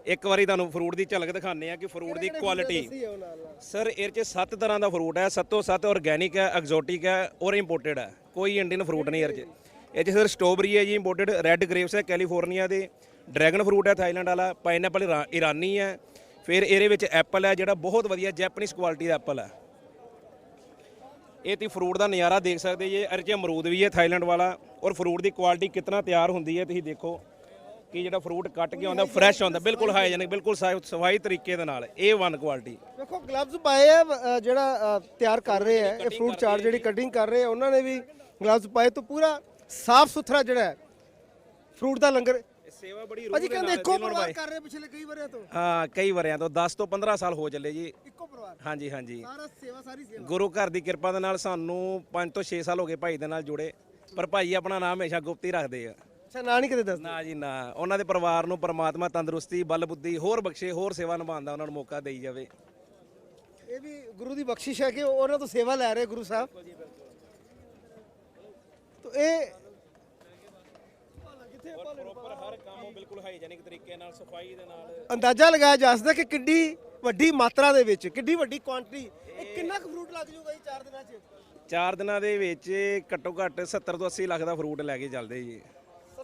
ਇੱਕ ਵਾਰੀ ਤੁਹਾਨੂੰ ਫਰੂਟ ਦੀ ਝਲਕ ਦਿਖਾਉਂਦੇ ਆ ਕਿ ਫਰੂਟ ਦੀ ਕੁਆਲਿਟੀ ਸਰ ਇਹ 'ਚ ਸੱਤ ਤਰ੍ਹਾਂ ਦਾ ਫਰੂਟ ਹੈ ਸੱਤੋਂ ਸੱਤ ਆਰਗੈਨਿਕ ਹੈ ਐਗਜ਼ੋਟਿਕ ਹੈ ਔਰ ਇੰਪੋਰਟਡ ਹੈ। ਕੋਈ ਇੰਡੀਅਨ ਫਰੂਟ ਨਹੀਂ ਇਹ 'ਚ। ਇਹ 'ਚ ਸਰ ਸਟ੍ਰਾਬੇਰੀ ਹੈ ਜੀ ਇੰਪੋਰਟਡ ਰੈੱਡ ਗ੍ਰੇਪਸ ਹੈ ਕੈਲੀਫੋਰਨੀਆ ਦੇ। ਡਰੈਗਨ ਫਰੂਟ ਹੈ ਥਾਈਲੈਂਡ ਵਾਲਾ ਪਾਈਨਐਪਲ ਇਰਾਨੀ ਹੈ। ਫਿਰ ਇਹਦੇ ਵਿੱਚ ਐਪਲ ਹੈ ਜਿਹੜਾ ਬਹੁਤ ਵਧੀਆ ਜੈਪਨੀਜ਼ ਕੁਆਲਿਟੀ ਦਾ ਐਪਲ ਹੈ। ਇਹ ਤੀ ਫਰੂਟ ਦਾ ਨਜ਼ਾਰਾ ਦੇਖ ਸਕਦੇ ਜੀ ਇਹ 'ਚ ਅਮਰੂਦ ਵੀ ਹੈ ਥਾਈਲੈਂਡ ਵਾਲਾ ਔਰ ਫਰੂਟ ਦੀ ਕੁਆਲਿਟੀ ਕਿਤਨਾ ਤਿਆਰ ਹੁੰਦੀ ਹੈ ਤੁਸੀਂ ਦੇਖੋ। ਕਿ ਜਿਹੜਾ ਫਰੂਟ ਕੱਟ ਕੇ ਆਉਂਦਾ ਫਰੈਸ਼ ਆਉਂਦਾ ਬਿਲਕੁਲ ਹਾਈਜੈਨਿਕ ਬਿਲਕੁਲ ਸਾਫ਼ ਸਫ਼ਾਈ ਤਰੀਕੇ ਦੇ ਨਾਲ ਇਹ ਵਨ ਕੁਆਲਿਟੀ ਦੇਖੋ ਗਲਵਜ਼ ਪਾਏ ਆ ਜਿਹੜਾ ਤਿਆਰ ਕਰ ਰਹੇ ਆ ਇਹ ਫਰੂਟ ਚਾਟ ਜਿਹੜੀ ਕਟਿੰਗ ਕਰ ਰਹੇ ਆ ਉਹਨਾਂ ਨੇ ਵੀ ਗਲਵਜ਼ ਪਾਏ ਤੋਂ ਪੂਰਾ ਸਾਫ਼ ਸੁਥਰਾ ਜਿਹੜਾ ਹੈ ਫਰੂਟ ਦਾ ਲੰਗਰ। ਸੇਵਾ ਬੜੀ ਭਾਜੀ ਕਹਿੰਦੇ ਇੱਕੋ ਪਰਿਵਾਰ ਕਰ ਰਹੇ ਪਿਛਲੇ ਕਈ ਵਰਿਆਂ ਤੋਂ। ਹਾਂ ਕਈ ਵਰਿਆਂ ਤੋਂ 10 ਤੋਂ 15 ਸਾਲ ਹੋ ਚੱਲੇ ਜੀ। ਇੱਕੋ ਪਰਿਵਾਰ। ਹਾਂਜੀ ਹਾਂਜੀ। ਸਾਰਾ ਸੇਵਾ ਸਾਰੀ ਸੇਵਾ। ਗੁਰੂ ਘਰ ਦੀ ਕਿਰਪਾ ਦੇ ਨਾਲ ਸਾਨੂੰ 5 ਤੋਂ 6 ਸਾਲ ਹੋ ਗਏ ਭਾਈ ਦੇ ਨਾਲ ਜੁੜੇ ਪਰ ਭਾਈ ਆਪਣਾ ਨਾਮ ਹਮੇਸ਼ਾ ਗੁਪਤ ਹੀ ਰੱਖਦੇ ਆ। ਅੱਛਾ ਨਾਂ ਨਹੀਂ ਕਦੇ ਦੱਸ ਨਾ ਜੀ ਨਾ। ਉਹਨਾਂ ਦੇ ਪਰਿਵਾਰ ਨੂੰ ਪਰਮਾਤਮਾ ਤੰਦਰੁਸਤੀ ਬਲ ਬੁੱਧੀ ਹੋਰ ਬਖਸ਼ੇ ਹੋਰ ਸੇਵਾ ਨਿਭਾਉਣ ਦਾ ਉਹਨਾਂ ਨੂੰ ਮੌਕਾ ਦੇਈ ਜਾਵੇ। ਇਹ ਵੀ ਗੁਰੂ ਦੀ ਬਖਸ਼ਿਸ਼ ਹੈ ਕਿ ਉਹ ਉਹਨਾਂ ਤੋਂ ਸੇਵਾ ਲੈ ਰਹੇ ਗੁਰੂ ਸਾਹਿਬ। ਤੋ ਇਹ ਪ੍ਰੋਪਰ ਹਰ ਕੰਮ ਬਿਲਕੁਲ ਹਾਈਜੈਨਿਕ ਤਰੀਕੇ ਨਾਲ ਸਫ਼ਾਈ ਦੇ ਨਾਲ। ਅੰਦਾਜ਼ਾ ਲਗਾਇਆ ਜਾ ਸਕਦਾ ਕਿ ਕਿੱਡੀ ਵੱਡੀ ਮਾਤਰਾ ਦੇ ਵਿੱਚ ਕਿੱਡੀ ਵੱਡੀ ਕੁਆਂਟੀਟੀ ਇਹ ਕਿੰਨਾ ਕੁ ਫਰੂਟ ਲੱਗ ਜੂਗਾ ਜੀ 4 ਦਿਨਾਂ 'ਚ? 4 ਦਿਨਾਂ ਦੇ ਵਿੱਚ ਘੱਟੋ ਘੱਟ 70 ਤੋਂ 80 ਲੱਖ ਦਾ ਫਰੂਟ ਲੈ ਕੇ ਚੱਲਦੇ ਜੀ।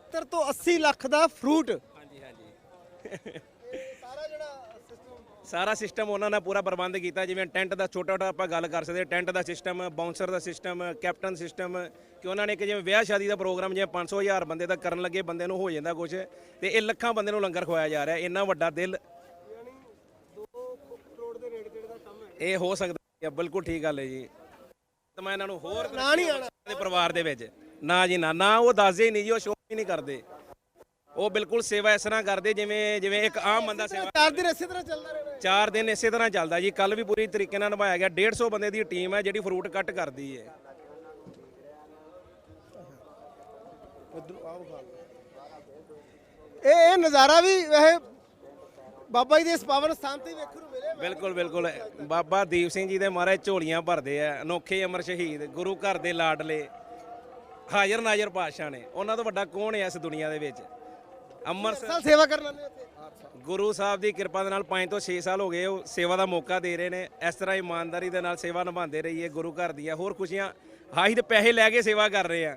70 ਤੋਂ 80 ਲੱਖ ਦਾ ਫਰੂਟ ਹਾਂਜੀ ਹਾਂਜੀ। ਸਾਰਾ ਜਿਹੜਾ ਸਿਸਟਮ ਸਾਰਾ ਸਿਸਟਮ ਉਹਨਾਂ ਨੇ ਪੂਰਾ ਪ੍ਰਬੰਧ ਕੀਤਾ ਜਿਵੇਂ ਟੈਂਟ ਦਾ ਛੋਟਾ ਛੋਟਾ ਆਪਾਂ ਗੱਲ ਕਰ ਸਕਦੇ ਟੈਂਟ ਦਾ ਸਿਸਟਮ ਬਾਉਂਸਰ ਦਾ ਸਿਸਟਮ ਕੈਪਟਨ ਸਿਸਟਮ ਕਿ ਉਹਨਾਂ ਨੇ ਇੱਕ ਜਿਵੇਂ ਵਿਆਹ ਸ਼ਾਦੀ ਦਾ ਪ੍ਰੋਗਰਾਮ ਜਿਵੇਂ 500 ਹਜ਼ਾਰ ਬੰਦੇ ਦਾ ਕਰਨ ਲੱਗੇ ਬੰਦੇ ਨੂੰ ਹੋ ਜਾਂਦਾ ਕੁਝ ਤੇ ਇਹ ਲੱਖਾਂ ਬੰਦੇ ਨੂੰ ਲੰਗਰ ਖਵਾਇਆ ਜਾ ਰਿਹਾ ਇੰਨਾ ਵੱਡਾ ਦਿਲ। ਕਰੋੜ ਦੇ ਰੇਟ ਤੇੜੇ ਦਾ ਕੰਮ ਹੈ। ਇਹ ਹੋ ਸਕਦਾ ਹੈ। ਬਿਲਕੁਲ ਠੀਕ ਗੱਲ ਹੈ ਜੀ। ਤਾਂ ਮੈਂ ਇਹਨਾਂ ਨੂੰ ਹੋਰ ਨਾ ਨਹੀਂ ਆਣਾ। ਦੇ ਪਰਿਵਾਰ ਦੇ ਵਿੱਚ। ਨਾ ਜੀ ਨਾ ਨਾ ਉਹ ਦੱਸਦੇ ਨਹੀਂ ਜੀ ਉਹ ਨਹੀਂ ਕਰਦੇ। ਉਹ ਬਿਲਕੁਲ ਸੇਵਾ ਇਸ ਤਰ੍ਹਾਂ ਕਰਦੇ ਜਿਵੇਂ ਜਿਵੇਂ ਇੱਕ ਆਮ ਬੰਦਾ ਸੇਵਾ ਚਾਰ ਦਿਨ ਇਸੇ ਤਰ੍ਹਾਂ ਚੱਲਦਾ ਰਹਿਣਾ ਚਾਰ ਦਿਨ ਇਸੇ ਤਰ੍ਹਾਂ ਚੱਲਦਾ ਜੀ। ਕੱਲ ਵੀ ਪੂਰੀ ਤਰੀਕੇ ਨਾਲ ਨਿਭਾਇਆ ਗਿਆ। 150 ਬੰਦੇ ਦੀ ਟੀਮ ਹੈ ਜਿਹੜੀ ਫਰੂਟ ਕੱਟ ਕਰਦੀ ਹੈ। ਇਹ ਇਹ ਨਜ਼ਾਰਾ ਵੀ ਵੈਸੇ ਬਾਬਾ ਜੀ ਦੇ ਇਸ ਪਾਵਨ ਸਥਾਨ ਤੇ ਵੇਖਣ ਨੂੰ ਮਿਲਿਆ। ਬਿਲਕੁਲ ਬਿਲਕੁਲ। ਬਾਬਾ ਦੀਪ ਸਿੰਘ ਜੀ ਦੇ ਮਹਾਰਾਜ ਝੋਲੀਆਂ ਭਰਦੇ ਆ। ਅਨੋਖੇ ਅਮਰ ਸ਼ਹੀਦ ਗੁਰੂ ਘਰ ਦੇ ਲਾਡਲੇ। ਹਾਜ਼ਰ ਨਾਜ਼ਰ ਪਾਤਸ਼ਾਹ ਨੇ। ਉਹਨਾਂ ਤੋਂ ਵੱਡਾ ਕੌਣ ਹੈ ਇਸ ਦੁਨੀਆ ਦੇ ਵਿੱਚ? ਅੰਮ੍ਰਿਤਸਰ ਸਾਲ ਸੇਵਾ ਕਰਨ ਆਉਂਦੇ ਇੱਥੇ ਗੁਰੂ ਸਾਹਿਬ ਦੀ ਕਿਰਪਾ ਦੇ ਨਾਲ 5 ਤੋਂ 6 ਸਾਲ ਹੋ ਗਏ ਉਹ ਸੇਵਾ ਦਾ ਮੌਕਾ ਦੇ ਰਹੇ ਨੇ। ਇਸ ਤਰ੍ਹਾਂ ਇਮਾਨਦਾਰੀ ਦੇ ਨਾਲ ਸੇਵਾ ਨਿਭਾਉਂਦੇ ਰਹੀਏ ਗੁਰੂ ਘਰ ਦੀਆਂ ਹੋਰ ਖੁਸ਼ੀਆਂ ਹਾਂ ਅਸੀਂ ਤੇ ਪੈਸੇ ਲੈ ਕੇ ਸੇਵਾ ਕਰ ਰਹੇ ਆ।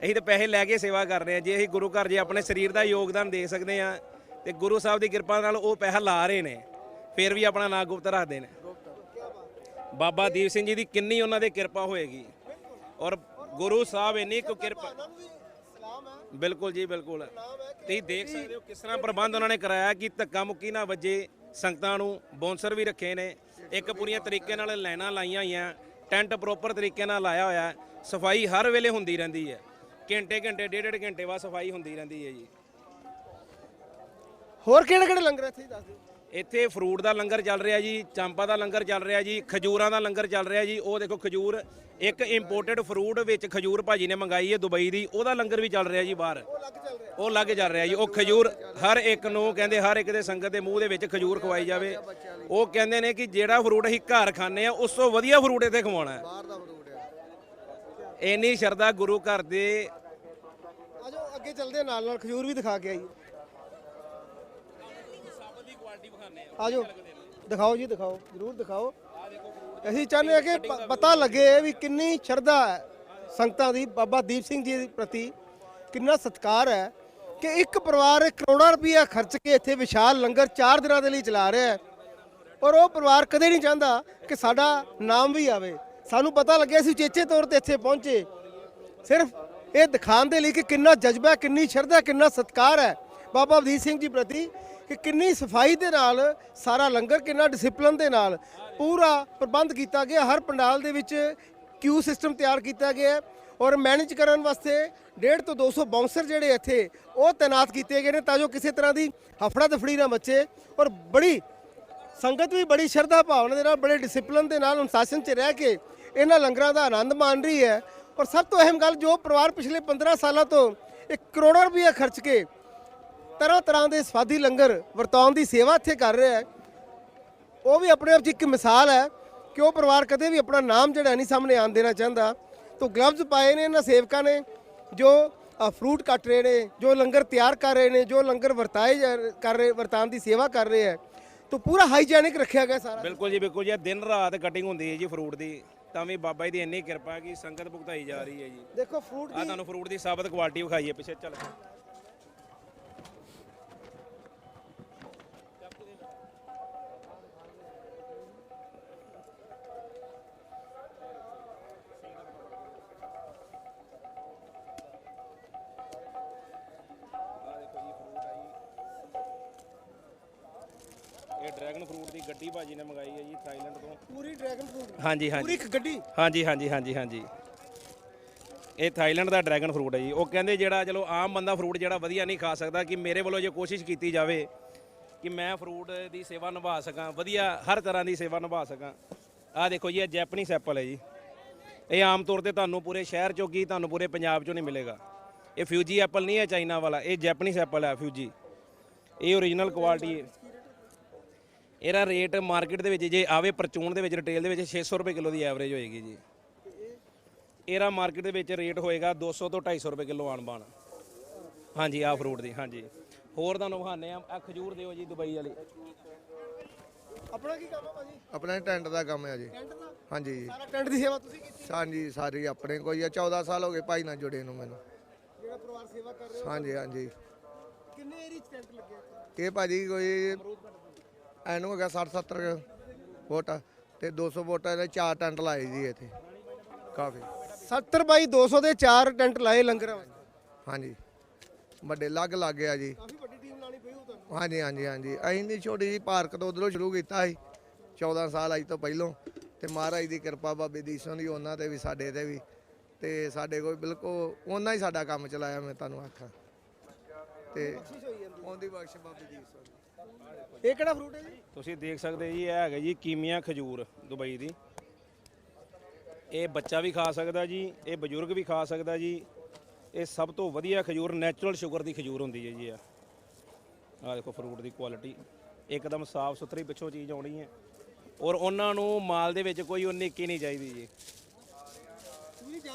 ਅਸੀਂ ਤੇ ਪੈਸੇ ਲੈ ਕੇ ਸੇਵਾ ਕਰ ਰਹੇ ਆ। ਜੇ ਅਸੀਂ ਗੁਰੂ ਘਰ ਜੇ ਆਪਣੇ ਸਰੀਰ ਦਾ ਯੋਗਦਾਨ ਦੇ ਸਕਦੇ ਆ ਤੇ ਗੁਰੂ ਸਾਹਿਬ ਦੀ ਕਿਰਪਾ ਨਾਲ ਉਹ ਪੈਸਾ ਲਾ ਰਹੇ ਨੇ। ਫਿਰ ਵੀ ਆਪਣਾ ਨਾਂ ਗੁਪਤ ਰੱਖਦੇ ਨੇ। ਬਾਬਾ ਦੀਪ ਸਿੰਘ ਜੀ ਦੀ ਕਿੰਨੀ ਉਹਨਾਂ ਦੇ ਕਿਰਪਾ ਹੋਏਗੀ। ਔਰ ਗੁਰੂ ਸਾਹਿਬ ਇੰਨੀ ਕੁ ਕਿਰਪਾ ਬਿਲਕੁਲ ਜੀ ਬਿਲਕੁਲ। ਤੁਸੀਂ ਦੇਖ ਸਕਦੇ ਹੋ ਕਿਸ ਤਰ੍ਹਾਂ ਪ੍ਰਬੰਧ ਉਹਨਾਂ ਨੇ ਕਰਾਇਆ ਕਿ ਧੱਕਾ ਮੁੱਕੀ ਨਾ ਵੱਜੇ ਸੰਗਤਾਂ ਨੂੰ ਬੌਂਸਰ ਵੀ ਰੱਖੇ ਨੇ। ਇੱਕ ਪੂਰੀਆਂ ਤਰੀਕੇ ਨਾਲ ਲਾਈਨਾਂ ਲਾਈਆਂ ਹੋਈਆਂ ਟੈਂਟ ਪ੍ਰੋਪਰ ਤਰੀਕੇ ਨਾਲ ਲਾਇਆ ਹੋਇਆ ਸਫ਼ਾਈ ਹਰ ਵੇਲੇ ਹੁੰਦੀ ਰਹਿੰਦੀ ਹੈ। ਘੰਟੇ ਘੰਟੇ ਡੇਢ ਡੇਢ ਘੰਟੇ ਬਾਅਦ ਸਫ਼ਾਈ ਹੁੰਦੀ ਰਹਿੰਦੀ ਹੈ ਜੀ। ਹੋਰ ਕਿਹੜੇ ਕਿਹੜੇ ਲੰਗਰ ਇੱਥੇ ਦੱਸ ਦਿਓ। ਇੱਥੇ ਫਰੂਟ ਦਾ ਲੰਗਰ ਚੱਲ ਰਿਹਾ ਜੀ, ਚਾਂਪਾ ਦਾ ਲੰਗਰ ਚੱਲ ਰਿਹਾ ਜੀ, ਖਜੂਰਾਂ ਦਾ ਲੰਗਰ ਚੱਲ ਰਿਹਾ ਜੀ। ਉਹ ਦੇਖੋ ਖਜੂਰ, ਇੱਕ ਇੰਪੋਰਟਡ ਫਰੂਟ ਵਿੱਚ ਖਜੂਰ ਭਾਜੀ ਨੇ ਮੰਗਾਈ ਹੈ ਦੁਬਈ ਦੀ, ਉਹਦਾ ਲੰਗਰ ਵੀ ਚੱਲ ਰਿਹਾ ਜੀ ਬਾਹਰ। ਉਹ ਲੱਗ ਚੱਲ ਰਿਹਾ ਜੀ, ਉਹ ਖਜੂਰ ਹਰ ਇੱਕ ਨੂੰ ਕਹਿੰਦੇ, ਹਰ ਇੱਕ ਦੇ ਸੰਗਤ ਦੇ ਮੂੰਹ ਦੇ ਵਿੱਚ ਖਜੂਰ ਖਵਾਈ ਜਾਵੇ। ਉਹ ਕਹਿੰਦੇ ਨੇ ਕਿ ਜਿਹੜਾ ਫਰੂਟ ਅਸੀਂ ਘਰ ਖਾਂਦੇ ਆ ਉਸ ਤੋਂ ਵਧੀਆ ਫਰੂਟ ਇੱਥੇ ਖਵਾਉਣਾ ਹੈ। ਇੰਨੀ ਸ਼ਰਧਾ ਗੁਰੂ ਘਰ ਦੇ ਆਜੋ, ਅੱਗੇ ਚੱਲਦੇ ਨਾਲ ਨਾਲ ਖਜੂਰ ਵੀ ਦਿਖਾ ਕੇ ਆਈਏ। ਆਜੋ। ਦਿਖਾਓ ਜੀ, ਦਿਖਾਓ। ਜਰੂਰ ਦਿਖਾਓ। ਅਸੀਂ ਚਾਹੁੰਦੇ ਹਾਂ ਕਿ ਪ- ਪਤਾ ਲੱਗੇ ਵੀ ਕਿੰਨੀ ਸ਼ਰਧਾ ਹੈ ਸੰਗਤਾਂ ਦੀ, ਬਾਬਾ ਦੀਪ ਸਿੰਘ ਜੀ ਦੇ ਪ੍ਰਤੀ। ਕਿੰਨਾ ਸਤਿਕਾਰ ਹੈ ਕਿ ਇੱਕ ਪਰਿਵਾਰ ਕਰੋੜਾਂ ਰੁਪਈਆ ਖਰਚ ਕੇ ਇੱਥੇ ਵਿਸ਼ਾਲ ਲੰਗਰ 4 ਦਿਨਾਂ ਦੇ ਲਈ ਚਲਾ ਰਿਹਾ ਹੈ। ਔਰ ਉਹ ਪਰਿਵਾਰ ਕਦੇ ਨਹੀਂ ਚਾਹੁੰਦਾ ਕਿ ਸਾਡਾ ਨਾਮ ਵੀ ਆਵੇ। ਸਾਨੂੰ ਪਤਾ ਲੱਗਿਆ ਸੀ ਚੇਚੇ ਤੌਰ ਤੇ ਇੱਥੇ ਪਹੁੰਚੇ। ਸਿਰਫ ਇਹ ਦਿਖਾਉਣ ਦੇ ਲਈ ਕਿ ਕਿੰਨਾ ਜਜ਼ਬਾ, ਕਿੰਨੀ ਸ਼ਰਧਾ, ਕਿੰਨਾ ਸਤਿਕਾਰ ਹੈ ਬਾਬਾ ਅਵਧੀਤ ਸਿੰਘ ਜੀ ਪ੍ਰਤੀ। ਕਿ ਕਿੰਨੀ ਸਫ਼ਾਈ ਦੇ ਨਾਲ ਸਾਰਾ ਲੰਗਰ ਕਿੰਨਾ ਡਿਸਪਲਿਨ ਦੇ ਨਾਲ ਪੂਰਾ ਪ੍ਰਬੰਧ ਕੀਤਾ ਗਿਆ। ਹਰ ਪੰਡਾਲ ਦੇ ਵਿੱਚ ਕਿਊ ਸਿਸਟਮ ਤਿਆਰ ਕੀਤਾ ਗਿਆ ਹੈ ਔਰ ਮੈਨੇਜ ਕਰਨ ਵਾਸਤੇ 1.5 ਤੋਂ 200 ਬਾਉਂਸਰ ਜਿਹੜੇ ਇੱਥੇ, ਉਹ ਤਾਇਨਾਤ ਕੀਤੇ ਗਏ ਨੇ ਤਾਂ ਜੋ ਕਿਸੇ ਤਰ੍ਹਾਂ ਦੀ ਹਫੜਾ ਦਫੜੀ ਨਾ ਮਚੇ ਔਰ ਬੜੀ ਸੰਗਤ ਵੀ ਬੜੀ ਸ਼ਰਧਾ ਭਾਵਨਾ ਦੇ ਨਾਲ, ਬੜੇ ਡਿਸਪਲਿਨ ਦੇ ਨਾਲ ਅਨੁਸ਼ਾਸਨ 'ਚ ਰਹਿ ਕੇ ਇਹਨਾਂ ਲੰਗਰਾਂ ਦਾ ਆਨੰਦ ਮਾਣ ਰਹੀ ਹੈ। ਔਰ ਸਭ ਤੋਂ ਅਹਿਮ ਗੱਲ ਜੋ ਪਰਿਵਾਰ ਪਿਛਲੇ 15 ਸਾਲਾਂ ਤੋਂ ਇੱਕ ਕਰੋੜਾਂ ਰੁਪਏ ਖਰਚ ਕੇ ਤਰ੍ਹਾਂ ਤਰ੍ਹਾਂ ਦੇ ਸਵਾਦੀ ਲੰਗਰ ਵਰਤਾਉਣ ਦੀ ਸੇਵਾ ਇੱਥੇ ਕਰ ਰਿਹਾ ਹੈ। ਉਹ ਵੀ ਆਪਣੇ ਆਪ 'ਚ ਇੱਕ ਮਿਸਾਲ ਹੈ ਕਿ ਉਹ ਪਰਿਵਾਰ ਕਦੇ ਵੀ ਆਪਣਾ ਨਾਮ ਜਿਹੜਾ ਨਹੀਂ ਸਾਹਮਣੇ ਆਣ ਦੇਣਾ ਚਾਹੁੰਦਾ। ਤੋਂ ਗਲਵਜ਼ ਪਾਏ ਨੇ ਇਹਨਾਂ ਸੇਵਕਾਂ ਨੇ ਜੋ ਫਰੂਟ ਕੱਟ ਰਹੇ ਨੇ ਜੋ ਲੰਗਰ ਤਿਆਰ ਕਰ ਰਹੇ ਨੇ ਜੋ ਲੰਗਰ ਵਰਤਾਏ ਕਰ ਰਹੇ ਵਰਤਾਉਣ ਦੀ ਸੇਵਾ ਕਰ ਰਹੇ ਹੈ। ਤੋਂ ਪੂਰਾ ਹਾਈਜੈਨਿਕ ਰੱਖਿਆ ਗਿਆ ਸਾਰਾ। ਬਿਲਕੁਲ ਜੀ ਬਿਲਕੁਲ ਜੀ। ਦਿਨ ਰਾਤ ਕਟਿੰਗ ਹੁੰਦੀ ਹੈ ਜੀ ਫਰੂਟ ਦੀ। ਤਾਂ ਵੀ ਬਾਬਾ ਜੀ ਦੀ ਇੰਨੀ ਕਿਰਪਾ ਕਿ ਸੰਗਤ ਭੁਗਤਾਈ ਜਾ ਰਹੀ ਹੈ ਜੀ। ਦੇਖੋ ਫਰੂਟ ਆ ਦੀ ਤੁਹਾਨੂੰ ਫਰੂਟ ਦੀ ਸਾਬਤ ਕੁਆਲਿਟੀ ਵਿਖਾਈ ਹੈ ਪਿੱਛੇ ਚੱਲ। ਗੱਡੀ ਭਾਜੀ ਨੇ ਮੰਗਾਈ ਹੈ ਜੀ ਥਾਈਲੈਂਡ ਤੋਂ। ਪੂਰੀ ਡਰੈਗਨ ਫਰੂਟ ਹਾਂਜੀ ਪੂਰੀ ਹਾਂਜੀ ਇੱਕ ਗੱਡੀ? ਹਾਂਜੀ ਹਾਂਜੀ ਹਾਂਜੀ ਹਾਂਜੀ। ਇਹ ਥਾਈਲੈਂਡ ਦਾ ਡਰੈਗਨ ਫਰੂਟ ਹੈ ਜੀ। ਉਹ ਕਹਿੰਦੇ ਜਿਹੜਾ ਚਲੋ ਆਮ ਬੰਦਾ ਫਰੂਟ ਜਿਹੜਾ ਵਧੀਆ ਨਹੀਂ ਖਾ ਸਕਦਾ ਕਿ ਮੇਰੇ ਵੱਲੋਂ ਜੇ ਕੋਸ਼ਿਸ਼ ਕੀਤੀ ਜਾਵੇ ਕਿ ਮੈਂ ਫਰੂਟ ਦੀ ਸੇਵਾ ਨਿਭਾ ਸਕਾਂ ਵਧੀਆ ਹਰ ਤਰ੍ਹਾਂ ਦੀ ਸੇਵਾ ਨਿਭਾ ਸਕਾਂ। ਆਹ ਦੇਖੋ ਜੀ ਇਹ ਜੈਪਨੀਸ ਐਪਲ ਹੈ ਜੀ। ਇਹ ਆਮ ਤੌਰ ਤੇ ਤੁਹਾਨੂੰ ਪੂਰੇ ਸ਼ਹਿਰ ਚੋਂ ਕੀ ਤੁਹਾਨੂੰ ਪੂਰੇ ਪੰਜਾਬ ਚੋਂ ਨਹੀਂ ਮਿਲੇਗਾ। ਇਹ ਫਿਊਜੀ ਐਪਲ ਨਹੀਂ ਹੈ ਚਾਈਨਾ ਵਾਲਾ। ਇਹ ਜੈਪਨੀਸ ਐਪਲ ਹੈ ਫਿਊਜੀ। ਇਹ ਓਰੀਜਨਲ ਕੁਆਲਿਟੀ ਹੈ। ਇਹਦਾ ਰੇਟ ਮਾਰਕੀਟ ਦੇ ਵਿੱਚ ਜੇ ਆਵੇ ਪਰਚੂਨ ਦੇ ਵਿੱਚ ਰਿਟੇਲ ਦੇ ਵਿੱਚ 600 ਰੁਪਏ ਕਿਲੋ ਦੀ ਐਵਰੇਜ ਹੋਏਗੀ ਜੀ। ਇਹਦਾ ਮਾਰਕੀਟ ਦੇ ਵਿੱਚ ਰੇਟ ਹੋਏਗਾ 200 ਤੋਂ 250 ਰੁਪਏ ਕਿਲੋ ਆਣ ਬਾਣ। ਹਾਂਜੀ ਆਹ ਫਰੂਟ ਦੀ ਹਾਂਜੀ। ਹੋਰ ਤੁਹਾਨੂੰ ਵਿਖਾਣੇ ਆ ਆ ਖਜੂਰ ਦਿਓ ਜੀ ਦੁਬਈ ਵਾਲੀ। ਆਪਣਾ ਕੀ ਕੰਮ ਹੈ ਭਾਜੀ? ਆਪਣੇ ਟੈਂਟ ਦਾ ਕੰਮ ਹੈ ਜੀ। ਟੈਂਟ ਦਾ? ਹਾਂਜੀ। ਜੀ ਸਾਰਾ ਟੈਂਟ ਦੀ ਸੇਵਾ ਤੁਸੀਂ ਕੀਤੀ? ਹਾਂਜੀ ਸਾਰੀ ਆਪਣੇ ਕੋਈ ਆ 14 ਸਾਲ ਹੋ ਗਏ ਭਾਈ ਨਾਲ ਜੁੜੇ ਨੂੰ ਮੈਨੂੰ। ਜਿਹੜਾ ਪਰਿਵਾਰ ਸੇਵਾ ਕਰ ਰਹੇ ਹੋ? ਹਾਂਜੀ ਹਾਂਜੀ। ਕਿੰਨੇ ਏਰੀ ਚ ਟੈਂਟ ਲੱਗੇ ਇੱਥੇ? ਇਹ ਭਾਜੀ ਕੋਈ ਐਨੂੰ ਹੈਗਾ 60 70 ਫੁੱਟ ਤੇ 200 ਫੁੱਟ ਦੇ ਚਾਰ ਟੈਂਟ ਲਾਏ ਜੀ ਇੱਥੇ। ਕਾਫੀ। 70 ਬਾਈ 200 ਦੇ ਚਾਰ ਟੈਂਟ ਲਾਏ ਲੰਗਰਾਂ ਵਾਸਤੇ ਹਾਂਜੀ। ਵੱਡੇ ਲੱਗ ਲੱਗ ਗਿਆ ਜੀ। ਕਾਫੀ ਵੱਡੀ ਟੀਮ ਲਾਣੀ ਪਈ ਉਹ ਤੁਹਾਨੂੰ। ਹਾਂਜੀ ਹਾਂਜੀ ਹਾਂਜੀ। ਅਸੀਂ ਦੀ ਛੋਟੀ ਜੀ ਪਾਰਕ ਤੋਂ ਉਧਰੋਂ ਸ਼ੁਰੂ ਕੀਤਾ ਸੀ। 14 ਸਾਲ ਅੱਜ ਤੋਂ ਪਹਿਲੋਂ। ਤੇ ਮਹਾਰਾਜ ਦੀ ਕਿਰਪਾ ਬਾਬੇ ਦੀਸੋਂ ਦੀ ਉਹਨਾਂ ਤੇ ਵੀ ਸਾਡੇ ਤੇ ਵੀ। ਤੇ ਸਾਡੇ ਕੋਲ ਬਿਲਕੁਲ ਉਹਨਾਂ ਹੀ ਸਾਡਾ ਕੰਮ ਚਲਾਇਆ ਮੈਂ ਤੁਹਾਨੂੰ ਆਖਾਂ। ਤੇ ਉਹਦੀ ਬਖਸ਼ ਬਾਬੇ ਦੀਸੋਂ ਦੀ। ਇਹ ਕਿਹੜਾ ਫਰੂਟ ਹੈ ਜੀ? ਤੁਸੀਂ ਦੇਖ ਸਕਦੇ ਜੀ ਇਹ ਹੈਗਾ ਜੀ ਕੀਮੀਆ ਖਜੂਰ ਦੁਬਈ ਦੀ। ਇਹ ਬੱਚਾ ਵੀ ਖਾ ਸਕਦਾ ਜੀ ਇਹ ਬਜ਼ੁਰਗ ਵੀ ਖਾ ਸਕਦਾ ਜੀ। ਇਹ ਸਭ ਤੋਂ ਵਧੀਆ ਖਜੂਰ ਨੈਚੁਰਲ ਸ਼ੂਗਰ ਦੀ ਖਜੂਰ ਹੁੰਦੀ ਹੈ ਜੀ ਆ ਆਹ ਦੇਖੋ ਫਰੂਟ ਦੀ ਕੁਆਲਿਟੀ ਇੱਕਦਮ ਸਾਫ਼ ਸੁਥਰੀ ਪਿੱਛੋਂ ਚੀਜ਼ ਆਉਣੀ ਹੈ। ਔਰ ਉਹਨਾਂ ਨੂੰ ਮਾਲ ਦੇ ਵਿੱਚ ਕੋਈ ਉਨੀਕੀ ਨਹੀਂ ਚਾਹੀਦੀ ਜੀ।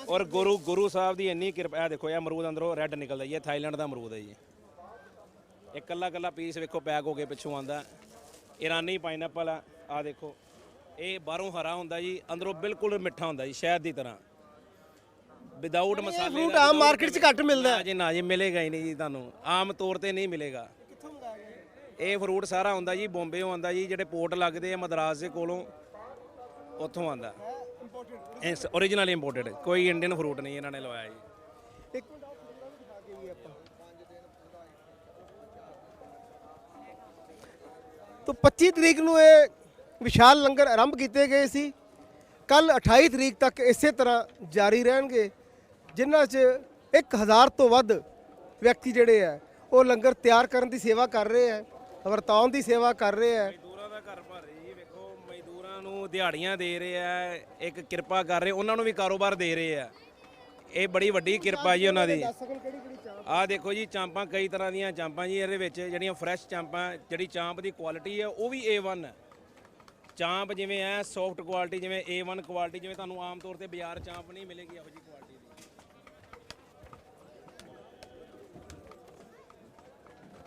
ਔਰ ਗੁਰੂ ਗੁਰੂ ਸਾਹਿਬ ਦੀ ਇੰਨੀ ਕਿਰਪਾ ਇਹ ਦੇਖੋ ਇਹ ਅਮਰੂਦ ਅੰਦਰੋਂ ਰੈੱਡ ਨਿਕਲਦਾ ਜੀ ਇਹ ਥਾਈਲੈਂਡ ਦਾ ਅਮਰੂਦ ਹੈ ਜੀ। ਇਹ ਕੱਲਾ ਕੱਲਾ ਪੀਸ ਵੇਖੋ ਪੈਕ ਹੋ ਕੇ ਪਿੱਛੋਂ ਆਂਦਾ ਇਰਾਨੀ ਪਾਈਨਐਪਲ ਆ ਆ ਦੇਖੋ। ਇਹ ਬਾਹਰੋਂ ਹਰਾ ਹੁੰਦਾ ਜੀ ਅੰਦਰੋਂ ਬਿਲਕੁਲ ਮਿੱਠਾ ਹੁੰਦਾ ਜੀ ਸ਼ਹਿਦ ਦੀ ਤਰ੍ਹਾਂ। ਵਿਦਆਊਟ ਮਸਾਲੇ ਦਾ, ਆਮ without market 'ਚ ਘੱਟ ਮਿਲਦਾ। ਨਾ ਜੀ ਨਾ ਜੀ ਮਿਲੇਗਾ ਹੀ ਨਹੀਂ ਜੀ ਤੁਹਾਨੂੰ। ਆਮ ਤੌਰ ਤੇ ਨਹੀਂ ਮਿਲੇਗਾ। ਇਹ ਫਰੂਟ ਸਾਰਾ ਹੁੰਦਾ ਜੀ ਬੰਬੇੋਂ ਆਉਂਦਾ ਜੀ ਜਿਹੜੇ ਪੋਰਟ ਲੱਗਦੇ ਆ ਮਦਰਾਸ ਦੇ ਕੋਲੋਂ ਉੱਥੋਂ ਇਸ origignal ਇੰਪੋਰਟਡ ਕੋਈ ਇੰਡੀਅਨ ਫਰੂਟ ਨਹੀਂ ਇਹਨਾਂ ਨੇ ਲਵਾਇਆ ਜੀ ਇੱਕ ਮਿੰਟ ਆਹ ਫਰੂਟਾਂ ਵੀ ਦਿਖਾ ਕੇ ਆਈਏ ਆਪਾਂ ਤੋਂ 25 ਤਰੀਕ ਨੂੰ ਇਹ ਵਿਸ਼ਾਲ ਲੰਗਰ ਆਰੰਭ ਕੀਤੇ ਗਏ ਸੀ। ਕੱਲ 28 ਤਰੀਕ ਤੱਕ ਇਸੇ ਤਰ੍ਹਾਂ ਜਾਰੀ ਰਹਿਣਗੇ ਜਿਨ੍ਹਾਂ 'ਚ 1000 ਤੋਂ ਵੱਧ ਵਿਅਕਤੀ ਜਿਹੜੇ ਆ ਉਹ ਲੰਗਰ ਤਿਆਰ ਕਰਨ ਦੀ ਸੇਵਾ ਕਰ ਰਹੇ ਆ ਵਰਤਾਉਣ ਦੀ ਸੇਵਾ ਕਰ ਰਹੇ ਹੈ ਮਜ਼ਦੂਰਾਂ ਦਾ ਘਰ ਭਰ ਰਹੀ ਵੇਖੋ ਮਜ਼ਦੂਰਾਂ ਨੂੰ ਦਿਹਾੜੀਆਂ ਦੇ ਰਹੇ ਆ ਇੱਕ ਕਿਰਪਾ ਕਰ ਰਹੇ ਉਹਨਾਂ ਨੂੰ ਵੀ ਕਾਰੋਬਾਰ ਦੇ ਰਹੇ ਆ। ਇਹ ਬੜੀ ਵੱਡੀ ਕਿਰਪਾ ਜੀ ਉਹਨਾਂ ਦੀ। ਆਹ ਦੇਖੋ ਜੀ, ਚਾਂਪਾਂ ਕਈ ਤਰ੍ਹਾਂ ਦੀਆਂ ਚਾਂਪਾਂ ਜੀ ਇਹਦੇ ਵਿੱਚ, ਜਿਹੜੀਆਂ ਫਰੈਸ਼ ਚਾਂਪਾਂ, ਜਿਹੜੀ ਚਾਂਪ ਦੀ ਕੁਆਲਿਟੀ ਹੈ, ਉਹ ਵੀ A1 ਹੈ। ਚਾਂਪ ਜਿਵੇਂ ਹੈ ਸੌਫਟ ਕੁਆਲਿਟੀ ਜਿਵੇਂ A1 ਕੁਆਲਿਟੀ ਜਿਵੇਂ ਤੁਹਾਨੂੰ ਆਮ ਤੌਰ ਤੇ ਬਾਜ਼ਾਰ ਚਾਂਪ ਨਹੀਂ ਮਿਲੇਗੀ ਇਹੋ ਜੀ ਕੁਆਲਿਟੀ ਦੀ।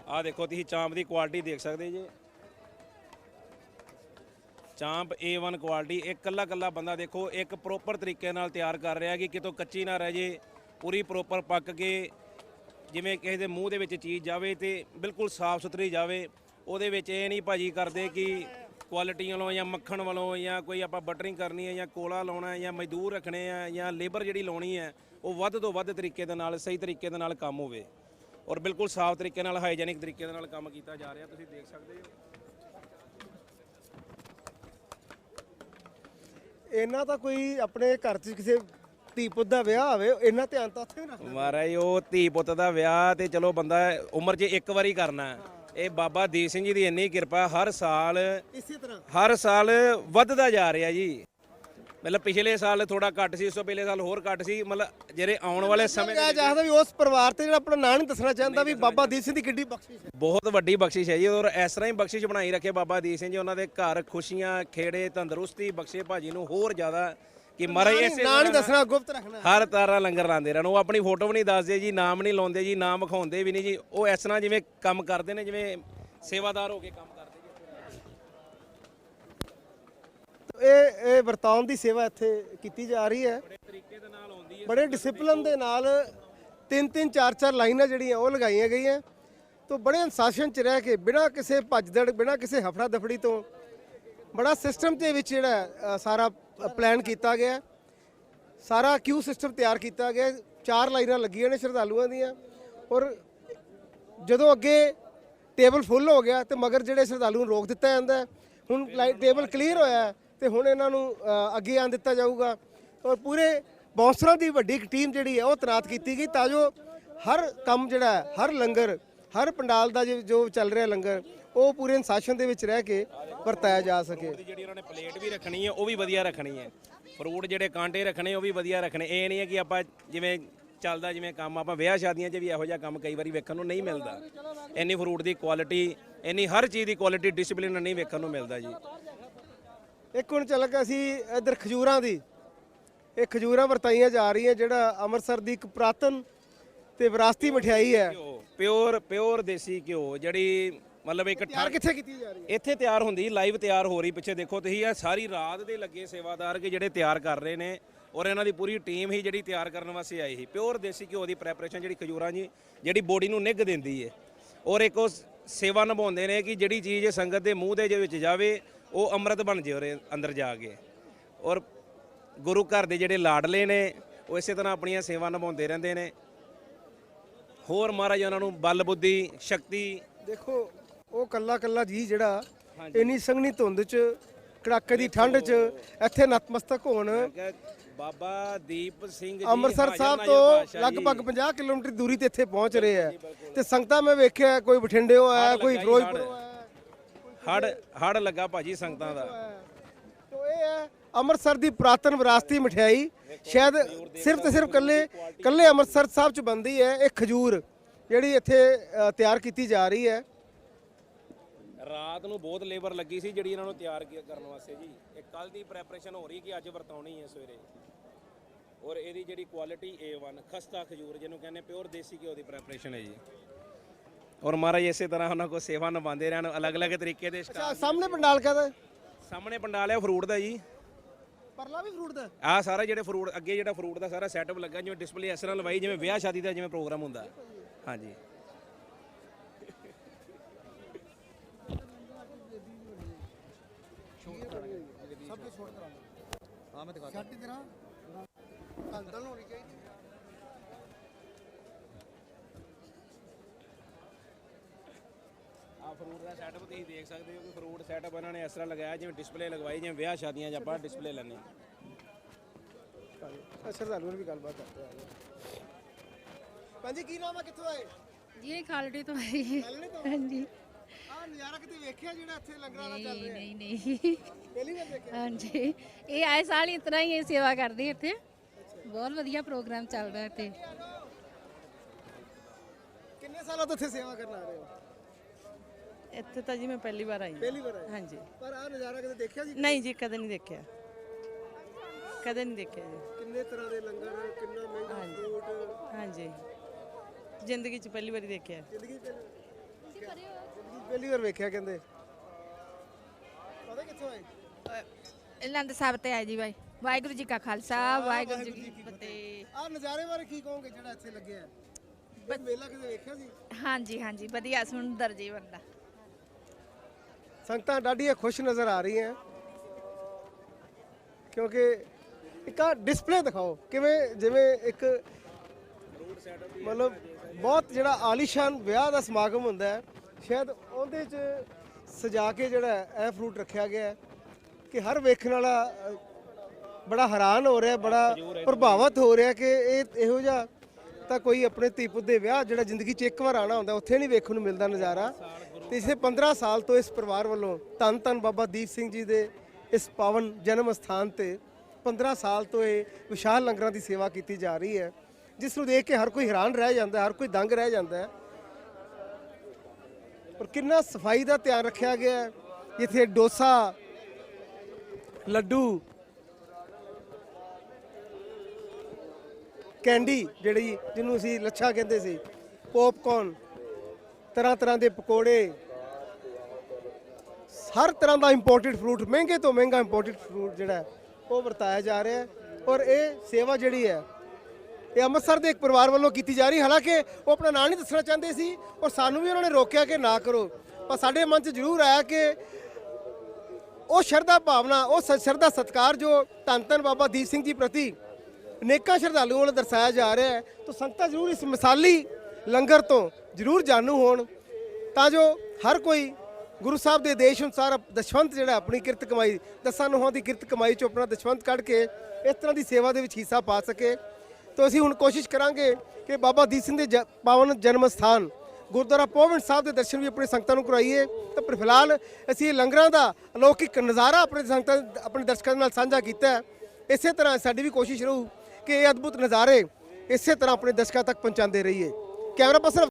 ਆਹ ਦੇਖੋ, ਤੁਸੀਂ ਚਾਂਪ ਦੀ ਕੁਆਲਿਟੀ ਦੇਖ ਸਕਦੇ ਜੀ। ਚਾਂਪ A1 ਕੁਆਲਿਟੀ ਇੱਕ ਕੱਲਾ ਕੱਲਾ ਬੰਦਾ ਦੇਖੋ, ਇੱਕ ਪ੍ਰੋਪਰ ਤਰੀਕੇ ਨਾਲ ਤਿਆਰ ਕਰ ਰਿਹਾ ਕਿ ਕਿਤੋਂ ਕੱਚੀ ਨਾ ਰਹਿ ਜੇ, ਪੂਰੀ ਪ੍ਰੋਪਰ ਪੱਕ ਕੇ ਜਿਵੇਂ ਕਿਸੇ ਦੇ ਮੂੰਹ ਦੇ ਵਿੱਚ ਚੀਜ਼ ਜਾਵੇ ਤੇ ਬਿਲਕੁਲ ਸਾਫ਼ ਸੁਥਰੀ ਜਾਵੇ, ਉਹਦੇ ਵਿੱਚ ਇਹ ਨਹੀਂ ਭਾਜੀ ਕਰਦੇ ਕਿ ਕੁਆਲਿਟੀ ਵੱਲੋਂ ਜਾਂ ਮੱਖਣ ਵੱਲੋਂ ਜਾਂ ਕੋਈ ਆਪਾਂ ਬਟਰਿੰਗ ਕਰਨੀ ਹੈ ਜਾਂ ਕੋਲਾ ਲਾਉਣਾ ਹੈ ਜਾਂ ਮਜ਼ਦੂਰ ਰੱਖਣੇ ਆ ਜਾਂ ਲੇਬਰ ਜਿਹੜੀ ਲਾਉਣੀ ਹੈ, ਉਹ ਵੱਧ ਤੋਂ ਵੱਧ ਤਰੀਕੇ ਦੇ ਨਾਲ, ਸਹੀ ਤਰੀਕੇ ਦੇ ਨਾਲ ਕੰਮ ਹੋਵੇ। ਔਰ ਬਿਲਕੁਲ ਸਾਫ਼ ਤਰੀਕੇ ਨਾਲ ਹਾਈਜੈਨਿਕ ਤਰੀਕੇ ਦੇ ਨਾਲ ਕੰਮ ਕੀਤਾ ਜਾ ਰਿਹਾ, ਤੁਸੀਂ ਦੇਖ ਸਕਦੇ ਹੋ। ਇਹਨਾਂ ਤਾਂ ਕੋਈ ਆਪਣੇ ਘਰ 'ਚ ਕਿਸੇ ਧੀ ਪੁੱਤ ਦਾ ਵਿਆਹ ਹੋਵੇ ਇਹਨਾਂ ਧਿਆਨ ਤਾਂ ਉੱਥੇ ਵੀ ਰੱਖਦਾ ਮਹਾਰਾਜ ਉਹ ਧੀ ਪੁੱਤ ਦਾ ਵਿਆਹ ਤੇ ਚਲੋ ਬੰਦਾ ਉਮਰ 'ਚ ਇੱਕ ਵਾਰੀ ਕਰਨਾ। ਇਹ ਬਾਬਾ ਦੀਪ ਸਿੰਘ ਜੀ ਦੀ ਇੰਨੀ ਕਿਰਪਾ ਹਰ ਸਾਲ ਇਸੇ ਤਰ੍ਹਾਂ। ਹਰ ਸਾਲ ਵੱਧਦਾ ਜਾ ਰਿਹਾ ਜੀ। ਮਤਲਬ ਪਿਛਲੇ ਸਾਲ ਥੋੜਾ ਘੱਟ ਸੀ ਉਸ ਤੋਂ ਪਹਿਲੇ ਸਾਲ ਹੋਰ ਘੱਟ ਸੀ। ਮਤਲਬ ਜਿਹੜੇ ਆਉਣ ਵਾਲੇ ਸਮੇਂ ਦੇ ਕਿਹਾ ਵਿੱਚ ਜਾਂਦਾ ਵੀ ਉਸ ਪਰਿਵਾਰ ਤੇ ਜਿਹੜਾ ਆਪਣਾ ਨਾਂ ਨਹੀਂ ਦੱਸਣਾ ਚਾਹੁੰਦਾ ਵੀ ਬਾਬਾ ਦੀਪ ਸਿੰਘ ਦੀ ਕਿੱਡੀ ਬਖਸ਼ਿਸ਼ ਹੈ। ਬਹੁਤ ਵੱਡੀ ਬਖਸ਼ਿਸ਼ ਹੈ ਜੀ ਔਰ ਇਸ ਤਰ੍ਹਾਂ ਹੀ ਬਖਸ਼ਿਸ਼ ਬਣਾਈ ਰੱਖੇ ਬਾਬਾ ਦੀਪ ਸਿੰਘ ਜੀ ਉਹਨਾਂ ਦੇ ਘਰ ਖੁਸ਼ੀਆਂ ਖੇੜੇ ਤੰਦਰੁਸਤੀ ਬਖਸ਼ੇ ਭਾਜੀ ਨੂੰ ਹੋਰ ਜ਼ਿਆਦਾ ਕਿ ਮਹਾਰਾਜ ਇਸੇ ਨਾਂ ਨਹੀਂ ਦੱਸਣਾ ਗੁਪਤ ਰੱਖਣਾ। ਹਰ ਤਰ੍ਹਾਂ ਲੰਗਰ ਲਾਉਂਦੇ ਰਹਿਣ। ਉਹ ਆਪਣੀ ਫੋਟੋ ਵੀ ਨਹੀਂ ਦੱਸਦੇ ਜੀ ਨਾਮ ਨਹੀਂ ਲਾਉਂਦੇ ਜੀ ਨਾਮ ਵਿਖਾਉਂਦੇ ਵੀ ਨਹੀਂ ਜੀ। ਉਹ ਇਸ ਤਰ੍ਹਾਂ ਜਿਵੇਂ ਕੰਮ ਕਰਦੇ ਨੇ ਜਿਵੇਂ ਸੇਵਾਦਾਰ ਹੋ ਕੇ ਕੰਮ ਕਰਦੇ ਜੀ ਇਹ ਇਹ ਵਰਤਾਉਣ ਦੀ ਸੇਵਾ ਇੱਥੇ ਕੀਤੀ ਜਾ ਰਹੀ ਹੈ। ਤਰੀਕੇ ਦੇ ਨਾਲ ਆਉਂਦੀ ਹੈ। ਬੜੇ ਡਿਸਪਲਿਨ ਦੇ ਨਾਲ ਤਿੰਨ ਤਿੰਨ ਚਾਰ ਚਾਰ ਲਾਈਨਾਂ ਜਿਹੜੀਆਂ ਉਹ ਲਗਾਈਆਂ ਗਈਆਂ। ਤੋਂ ਬੜੇ ਅਨੁਸ਼ਾਸਨ ਚ ਰਹਿ ਕੇ ਬਿਨਾਂ ਕਿਸੇ ਭੱਜਦੜ ਬਿਨਾਂ ਕਿਸੇ ਹਫੜਾ ਦਫੜੀ ਤੋਂ ਬੜਾ ਸਿਸਟਮ ਦੇ ਵਿੱਚ ਜਿਹੜਾ ਸਾਰਾ ਪਲਾਨ ਕੀਤਾ ਗਿਆ। ਸਾਰਾ ਕਿਊ ਸਿਸਟਮ ਤਿਆਰ ਕੀਤਾ ਗਿਆ। ਚਾਰ ਲਾਈਨਾਂ ਲੱਗੀਆਂ ਨੇ ਸ਼ਰਧਾਲੂਆਂ ਦੀਆਂ। ਔਰ ਜਦੋਂ ਅੱਗੇ ਟੇਬਲ ਫੁੱਲ ਹੋ ਗਿਆ ਤੇ ਮਗਰ ਜਿਹੜੇ ਸ਼ਰਧਾਲੂ ਨੂੰ ਰੋਕ ਦਿੱਤਾ ਜਾਂਦਾ ਹੈ। ਹੁਣ ਟੇਬਲ ਕਲੀਅਰ ਹੋਇਆ ਹੈ ਤੇ ਹੁਣ ਇਹਨਾਂ ਨੂੰ ਅੱਗੇ ਆਣ ਦਿੱਤਾ ਜਾਊਗਾ। ਔਰ ਪੂਰੇ ਬੌਂਸਰਾਂ ਦੀ ਵੱਡੀ ਇੱਕ ਟੀਮ ਜਿਹੜੀ ਹੈ, ਉਹ ਤੈਨਾਤ ਕੀਤੀ ਗਈ ਤਾਂ ਜੋ ਹਰ ਕੰਮ ਜਿਹੜਾ ਹਰ ਲੰਗਰ, ਹਰ ਪੰਡਾਲ ਦਾ ਜੋ ਚੱਲ ਰਿਹਾ ਲੰਗਰ ਉਹ ਪੂਰੇ ਅਨੁਸ਼ਾਸਨ ਦੇ ਵਿੱਚ ਰਹਿ ਕੇ ਵਰਤਾਇਆ ਜਾ ਸਕੇ। ਜਿਹੜੀ ਉਹਨਾਂ ਨੇ ਪਲੇਟ ਵੀ ਰੱਖਣੀ ਹੈ ਉਹ ਵੀ ਵਧੀਆ ਰੱਖਣੀ ਹੈ। ਫਰੂਟ ਜਿਹੜੇ ਕਾਂਟੇ ਰੱਖਣੇ ਉਹ ਵੀ ਵਧੀਆ ਰੱਖਣੇ। ਇਹ ਨਹੀਂ ਹੈ ਕਿ ਆਪਾਂ ਜਿਵੇਂ ਚੱਲਦਾ ਜਿਵੇਂ ਕੰਮ ਆਪਾਂ ਵਿਆਹ ਸ਼ਾਦੀਆਂ 'ਚ ਵੀ ਇਹੋ ਜਿਹਾ ਕੰਮ ਕਈ ਵਾਰੀ ਵੇਖਣ ਨੂੰ ਨਹੀਂ ਮਿਲਦਾ। ਇੰਨੀ ਫਰੂਟ ਦੀ ਕੁਆਲਿਟੀ ਇੰਨੀ ਹਰ ਚੀਜ਼ ਦੀ ਕੁਆਲਿਟੀ ਡਿਸਪਲਿਨ ਨਹੀਂ ਵੇਖਣ ਨੂੰ ਮਿਲਦਾ ਜੀ। ਇੱਕ ਹੁਣ ਚੱਲ ਗਿਆ ਸੀ ਇੱਧਰ ਖਜੂਰਾਂ ਦੀ ਇਹ ਖਜੂਰਾਂ ਵਰਤਾਈਆਂ ਜਾ ਰਹੀਆਂ ਜਿਹੜਾ ਅੰਮ੍ਰਿਤਸਰ ਦੀ ਇੱਕ ਪੁਰਾਤਨ ਤੇ ਵਿਰਾਸਤੀ ਮਠਿਆਈ ਹੈ। ਪਿਓਰ ਪਿਓਰ ਦੇਸੀ ਘਿਓ ਜਿਹੜੀ ਮਤਲਬ ਇੱਕ ਤਿਆਰ ਕਿੱਥੇ ਕੀਤੀ ਜਾ ਰਹੀ ਹੈ? ਇੱਥੇ ਤਿਆਰ ਹੁੰਦੀ ਲਾਈਵ ਤਿਆਰ ਹੋ ਰਹੀ ਪਿੱਛੇ ਦੇਖੋ ਤੁਸੀਂ ਇਹ ਸਾਰੀ ਰਾਤ ਦੇ ਲੱਗੇ ਸੇਵਾਦਾਰ ਕਿ ਜਿਹੜੇ ਤਿਆਰ ਕਰ ਰਹੇ ਨੇ ਔਰ ਇਹਨਾਂ ਦੀ ਪੂਰੀ ਟੀਮ ਹੀ ਜਿਹੜੀ ਤਿਆਰ ਕਰਨ ਵਾਸਤੇ ਆਈ ਸੀ। ਪਿਓਰ ਦੇਸੀ ਘਿਓ ਦੀ ਪ੍ਰੈਪਰੇਸ਼ਨ ਜਿਹੜੀ ਖਜੂਰਾਂ ਜੀ ਜਿਹੜੀ ਬੋਡੀ ਨੂੰ ਨਿੱਘ ਦਿੰਦੀ ਹੈ ਔਰ ਇੱਕ ਉਹ ਸੇਵਾ ਨਿਭਾਉਂਦੇ ਨੇ ਕਿ ਜਿਹੜੀ ਚੀਜ਼ ਸੰਗਤ ਦੇ ਮੂੰਹ ਦੇ ਵਿੱਚ ਜਾਵੇ ਉਹ ਅੰਮ੍ਰਿਤ ਬਣ ਜੇ ਉਹਦੇ ਅੰਦਰ ਜਾ ਕੇ। ਔਰ ਗੁਰੂ ਘਰ ਦੇ ਜਿਹੜੇ ਲਾਡਲੇ ਨੇ ਉਹ ਇਸੇ ਤਰ੍ਹਾਂ ਆਪਣੀਆਂ ਸੇਵਾ ਨਿਭਾਉਂਦੇ ਰਹਿੰਦੇ ਨੇ। ਹੋਰ ਮਹਾਰਾਜ ਉਹਨਾਂ ਨੂੰ ਬਲ ਬੁੱਧੀ ਸ਼ਕਤੀ ਦੇਖੋ ਉਹ ਕੱਲਾ ਕੱਲਾ ਜੀ ਜਿਹੜਾ ਇੰਨੀ ਸੰਘਣੀ ਧੁੰਦ 'ਚ ਕੜਾਕੇ ਦੀ ਠੰਡ 'ਚ ਇੱਥੇ ਨਤਮਸਤਕ ਹੋਣ। ਬਾਬਾ ਦੀਪ ਸਿੰਘ ਜੀ ਅੰਮ੍ਰਿਤਸਰ ਸਾਹਿਬ ਤੋਂ। ਲਗਭਗ 50 ਕਿਲੋਮੀਟਰ ਦੂਰੀ ਤੇ ਇੱਥੇ ਪਹੁੰਚ ਰਹੇ ਆ। ਤੇ ਸੰਗਤਾਂ ਮੈਂ ਵੇਖਿਆ ਕੋਈ ਬਠਿੰਡਿਓਂ ਆਇਆ ਕੋਈ ਫਿਰੋਜ਼ਪੁਰੋਂ ਹੜ ਹੜ ਲੱਗਾ ਭਾਜੀ ਸੰਗਤਾਂ ਦਾ। ਤੋ ਇਹ ਹੈ ਅੰਮ੍ਰਿਤਸਰ ਦੀ ਪੁਰਾਤਨ ਵਿਰਾਸਤੀ ਮਠਿਆਈ। ਸ਼ਾਇਦ ਸਿਰਫ ਤੇ ਸਿਰਫ ਕੱਲੇ ਕੱਲੇ ਅੰਮ੍ਰਿਤਸਰ ਸਾਹਿਬ ਚ ਬੰਦੀ ਹੈ ਇਹ ਖਜੂਰ ਜਿਹੜੀ ਇੱਥੇ ਤਿਆਰ ਕੀਤੀ ਜਾ ਰਹੀ ਹੈ। ਰਾਤ ਨੂੰ ਬਹੁਤ ਲੇਬਰ ਲੱਗੀ ਸੀ ਜਿਹੜੀ ਇਹਨਾਂ ਨੂੰ ਤਿਆਰ ਕੀ- ਕਰਨ ਵਾਸਤੇ ਜੀ। ਇਹ ਕੱਲ ਦੀ ਪ੍ਰੈਪਰੇਸ਼ਨ ਹੋ ਰਹੀ ਕਿ ਅੱਜ ਵਰਤਾਉਣੀ ਹੈ ਸਵੇਰੇ। ਔਰ ਇਹਦੀ ਜਿਹੜੀ ਕੁਆਲਿਟੀ A1 ਖਸਤਾ ਖਜੂਰ ਜਿਹਨੂੰ ਕਹਿੰਦੇ ਪਿਓਰ ਦੇਸੀ ਘਿਓ ਦੀ ਪ੍ਰੈਪਰੇਸ਼ਨ ਹੈ ਜੀ। ਔਰ ਮਹਾਰਾਜ ਇਸੇ ਤਰ੍ਹਾਂ ਉਹਨਾਂ ਕੋ ਸੇਵਾ ਨਿਭਾਉਂਦੇ ਰਹਿਣ ਅਲੱਗ-ਅਲੱਗ ਤਰੀਕੇ ਦੇ ਅੱਛਾ ਸ਼ਿਕਾਰ ਸਾਹਮਣੇ ਪੰਡਾਲ ਕਹਦਾ? ਸਾਹਮਣੇ ਪੰਡਾਲ ਹੈ ਫਰੂਟ ਦਾ ਜੀ। ਪਰਲਾ ਵੀ ਫਰੂਟ ਦਾ? ਆਹ ਸਾਰਾ ਜਿਹੜੇ ਫਰੂਟ ਅੱਗੇ ਜਿਹੜਾ ਫਰੂਟ ਦਾ ਸਾਰਾ ਸੈਟਅਪ ਲੱਗਾ ਜਿਵੇਂ ਡਿਸਪਲੇ ਇਸ ਤਰ੍ਹਾਂ ਲਵਾਈ ਜਿਵੇਂ ਵਿਆਹ ਸ਼ਾਦੀ ਦਾ ਜਿਵੇਂ ਪ੍ਰੋਗਰਾਮ ਹੁੰਦਾ। ਹਾਂਜੀ। ਆ ਫਰੂਟ ਦਾ ਸੈਟਅਪ ਤੁਸੀਂ ਦੇਖ ਸਕਦੇ ਹੋ ਕਿ ਫਰੂਟ ਸੈਟਅਪ ਇਹਨਾਂ ਨੇ ਇਸ ਤਰ੍ਹਾਂ ਲਗਾਇਆ ਜਿਵੇਂ ਡਿਸਪਲੇ ਲਗਵਾਈ ਜਿਵੇਂ ਵਿਆਹ ਸ਼ਾਦੀਆਂ 'ਚ ਆਪਾਂ ਡਿਸਪਲੇ ਲੈਂਦੇ ਹਾਂ। ਸ਼ਰਧਾਲੂ ਨਾਲ ਵੀ ਗੱਲਬਾਤ ਕਰਦੇ ਆ। ਹਾਂਜੀ ਕੀ ਨਾਮ ਆ? ਕਿੱਥੋਂ ਆਏ? ਜੀ ਖਾਲੜੇ ਤੋਂ ਆਈ ਹਾਂਜੀ। ਆ ਨਜ਼ਾਰਾ ਕਿਤੇ ਵੇਖਿਆ ਜਿਹੜਾ ਇੱਥੇ ਲੰਗਰਾਂ ਦਾ ਚੱਲ ਰਿਹਾ? ਨਹੀਂ ਨਹੀਂ ਪਹਿਲੀ ਵਾਰ ਦੇਖਿਆ ਹਾਂਜੀ। ਇਹ ਆਏ ਸਾਲ ਤਰ੍ਹਾਂ ਹੀ ਇਹ ਸੇਵਾ ਕਰਦੇ ਇੱਥੇ। ਬਹੁਤ ਵਧੀਆ ਪ੍ਰੋਗਰਾਮ ਚੱਲਦਾ ਇੱਥੇ। ਕਿੰਨੇ ਸਾਲਾਂ ਤੋਂ ਇੱਥੇ ਸੇਵਾ ਕਰਨ ਆ ਰਹੇ ਹੋ? ਇੱਥੇ ਤਾਂ ਜੀ ਮੈਂ ਪਹਿਲੀ ਵਾਰ ਆਈ ਹਾਂ। ਪਹਿਲੀ ਵਾਰ ਆਏ ਹਾਂਜੀ। ਪਰ ਆ ਨਜ਼ਾਰਾ ਕਦੇ ਦੇਖਿਆ ਜੀ? ਨਹੀਂ ਜੀ ਕਦੇ ਨਹੀਂ ਦੇਖਿਆ। ਕਦੇ ਨਹੀਂ ਦੇਖਿਆ ਜੀ। ਕਿੰਨੇ ਤਰ੍ਹਾਂ ਦੇ ਲੰਗਰ ਕਿੰਨਾ ਮਹਿੰਗਾ। ਫਰੂਟ ਹਾਂਜੀ। ਜ਼ਿੰਦਗੀ 'ਚ ਪਹਿਲੀ ਵਾਰੀ ਦੇਖਿਆ। ਜ਼ਿੰਦਗੀ 'ਚ ਜ਼ਿੰਦਗੀ 'ਚ ਪਹਿਲੀ ਵਾਰ ਵੇਖਿਆ ਕਹਿੰਦੇ। ਪਤਾ ਕਿੱਥੋਂ ਆਏ? ਆਨੰਦ ਸਾਹਿਬ ਤੇ ਆਏ ਜੀ ਬਾਈ। ਵਾਹਿਗੁਰੂ ਜੀ ਕਾ ਖਾਲਸਾ ਵਾਹਿਗੁਰੂ ਜੀ ਕੀ ਫਤਿਹ। ਆ ਨਜ਼ਾਰੇ ਬਾਰੇ ਕੀ ਕਹੋਗੇ ਜਿਹੜਾ ਇੱਥੇ ਲੱਗਿਆ? ਹੈ ਇਹ ਮੇਲਾ ਕਦੇ ਵੇਖਿਆ ਸੀ? ਹਾਂਜੀ ਹਾਂਜੀ ਵਧੀਆ ਸੁੰਦਰ ਜੀ ਬੰਦਾ। ਸੰਗਤਾਂ ਡਾਢੀਆਂ ਖੁਸ਼ ਨਜ਼ਰ ਆ ਰਹੀਆਂ। ਕਿਉਂਕਿ ਇੱਕ ਆ ਡਿਸਪਲੇ ਦਿਖਾਓ। ਕਿਵੇਂ ਜਿਵੇਂ ਇੱਕ ਮਤਲਬ ਬਹੁਤ ਜਿਹੜਾ ਆਲੀਸ਼ਾਨ ਵਿਆਹ ਦਾ ਸਮਾਗਮ ਹੁੰਦਾ ਹੈ। ਸ਼ਾਇਦ ਉਹਦੇ 'ਚ ਸਜਾ ਕੇ ਜਿਹੜਾ ਇਹ ਫਰੂਟ ਰੱਖਿਆ ਗਿਆ ਕਿ ਹਰ ਵੇਖਣ ਵਾਲਾ ਬੜਾ ਹੈਰਾਨ ਹੋ ਰਿਹਾ, ਬੜਾ ਪ੍ਰਭਾਵਿਤ ਹੋ ਰਿਹਾ ਕਿ ਇਹ ਇਹੋ ਜਿਹਾ ਤਾਂ ਕੋਈ ਆਪਣੇ ਧੀ ਪੁੱਤ ਦੇ ਵਿਆਹ ਜਿਹੜਾ ਜ਼ਿੰਦਗੀ 'ਚ ਇੱਕ ਵਾਰ ਆਣਾ ਹੁੰਦਾ, ਉੱਥੇ ਨਹੀਂ ਵੇਖਣ ਨੂੰ ਮਿਲਦਾ ਨਜ਼ਾਰਾ। ਤੇ ਇਸੇ 15 ਸਾਲ ਤੋਂ ਇਸ ਪਰਿਵਾਰ ਵੱਲੋਂ ਧੰਨ ਧੰਨ ਬਾਬਾ ਦੀਪ ਸਿੰਘ ਜੀ ਦੇ ਇਸ ਪਾਵਨ ਜਨਮ ਸਥਾਨ ਤੇ 15 ਸਾਲ ਤੋਂ ਇਹ ਵਿਸ਼ਾਲ ਲੰਗਰਾਂ ਦੀ ਸੇਵਾ ਕੀਤੀ ਜਾ ਰਹੀ ਹੈ, ਜਿਸ ਨੂੰ ਦੇਖ ਕੇ ਹਰ ਕੋਈ ਹੈਰਾਨ ਰਹਿ ਜਾਂਦਾ, ਹਰ ਕੋਈ ਦੰਗ ਰਹਿ ਜਾਂਦਾ ਹੈ। ਪਰ ਕਿੰਨਾ ਸਫ਼ਾਈ ਦਾ ਧਿਆਨ ਰੱਖਿਆ ਗਿਆ ਹੈ। ਇੱਥੇ ਡੋਸਾ, ਲੱਡੂ, ਕੈਂਡੀ ਜਿਹੜੀ ਜਿਹਨੂੰ ਅਸੀਂ ਲੱਛਾ ਕਹਿੰਦੇ ਸੀ, ਪੌਪਕੌਰਨ, ਤਰ੍ਹਾਂ ਤਰ੍ਹਾਂ ਦੇ ਪਕੌੜੇ, ਹਰ ਤਰ੍ਹਾਂ ਦਾ ਇੰਪੋਰਟਡ ਫਰੂਟ ਮਹਿੰਗੇ ਤੋਂ ਮਹਿੰਗਾ ਇੰਪੋਰਟਡ ਫਰੂਟ ਜਿਹੜਾ ਉਹ ਵਰਤਾਇਆ ਜਾ ਰਿਹਾ ਹੈ। ਔਰ ਇਹ ਸੇਵਾ ਜਿਹੜੀ ਹੈ ਇਹ ਅੰਮ੍ਰਿਤਸਰ ਦੇ ਇੱਕ ਪਰਿਵਾਰ ਵੱਲੋਂ ਕੀਤੀ ਜਾ ਰਹੀ, ਹਾਲਾਂਕਿ ਉਹ ਆਪਣਾ ਨਾਂ ਨਹੀਂ ਦੱਸਣਾ ਚਾਹੁੰਦੇ ਸੀ, ਔਰ ਸਾਨੂੰ ਵੀ ਉਹਨਾਂ ਨੇ ਰੋਕਿਆ ਕਿ ਨਾ ਕਰੋ। ਪਰ ਸਾਡੇ ਮਨ 'ਚ ਜ਼ਰੂਰ ਆਇਆ ਕਿ ਉਹ ਸ਼ਰਧਾ ਭਾਵਨਾ, ਉਹ ਸ- ਸ਼ਰਧਾ ਸਤਕਾਰ ਜੋ ਧੰਨ ਧੰਨ ਬਾਬਾ ਦੀਪ ਸਿੰਘ ਜੀ ਪ੍ਰਤੀ ਅਨੇਕਾਂ ਸ਼ਰਧਾਲੂਆਂ ਵੱਲੋਂ ਦਰਸਾਇਆ ਜਾ ਰਿਹਾ ਹੈ, ਤਾਂ ਸੰਗਤਾਂ ਜ਼ਰੂਰ ਇਸ ਮਿਸਾਲੀ ਲੰਗਰ ਤੋਂ ਜ਼ਰੂਰ ਜਾਣੂ ਹੋਣ, ਤਾਂ ਜੋ ਹਰ ਕੋਈ ਗੁਰੂ ਸਾਹਿਬ ਦੇ ਦੇਸ਼ ਅਨੁਸਾਰ ਦਸ਼ਵੰਤ ਜਿਹੜਾ ਆਪਣੀ ਕਿਰਤ ਕਮਾਈ, ਦਸਾਂ ਨੋਹਾਂ ਦੀ ਕਿਰਤ ਕਮਾਈ ਚੋਂ ਆਪਣਾ ਦਸ਼ਵੰਤ ਕੱਢ ਕੇ ਇਸ ਤਰ੍ਹਾਂ ਦੀ ਸੇਵਾ ਦੇ ਵਿੱਚ ਹਿੱਸਾ ਪਾ ਸਕੇ। ਤਾਂ ਅਸੀਂ ਹੁਣ ਕੋਸ਼ਿਸ਼ ਕਰਾਂਗੇ ਕਿ ਬਾਬਾ ਦੀਪ ਸਿੰਘ ਦੇ ਜ- ਪਾਵਨ ਜਨਮ ਸਥਾਨ ਗੁਰਦੁਆਰਾ ਪੋਵਨ ਸਾਹਿਬ ਦੇ ਦਰਸ਼ਨ ਵੀ ਆਪਣੇ ਸੰਗਤਾਂ ਨੂੰ ਕਰਾਈਏ। ਤਾਂ ਪਰ ਫਿਲਹਾਲ ਅਸੀਂ ਇਹ ਲੰਗਰਾਂ ਦਾ ਅਲੌਕਿਕ ਨਜ਼ਾਰਾ ਆਪਣੇ ਸੰਗਤਾਂ, ਆਪਣੇ ਦਰਸ਼ਕਾਂ ਦੇ ਨਾਲ ਸਾਂਝਾ ਕੀਤਾ ਹੈ। ਇਸੇ ਤਰ੍ਹਾਂ ਸਾਡੀ ਵੀ ਕੋਸ਼ਿਸ਼ ਰਹੂ ਕਿ ਇਹ ਅਦਭੁਤ ਨਜ਼ਾਰੇ ਇਸੇ ਤਰ੍ਹਾਂ ਆਪਣੇ ਦਰਸ਼ਕਾਂ ਤੱਕ ਪਹੁੰਚਾਉਂਦੇ ਰਹੀਏ। Camera person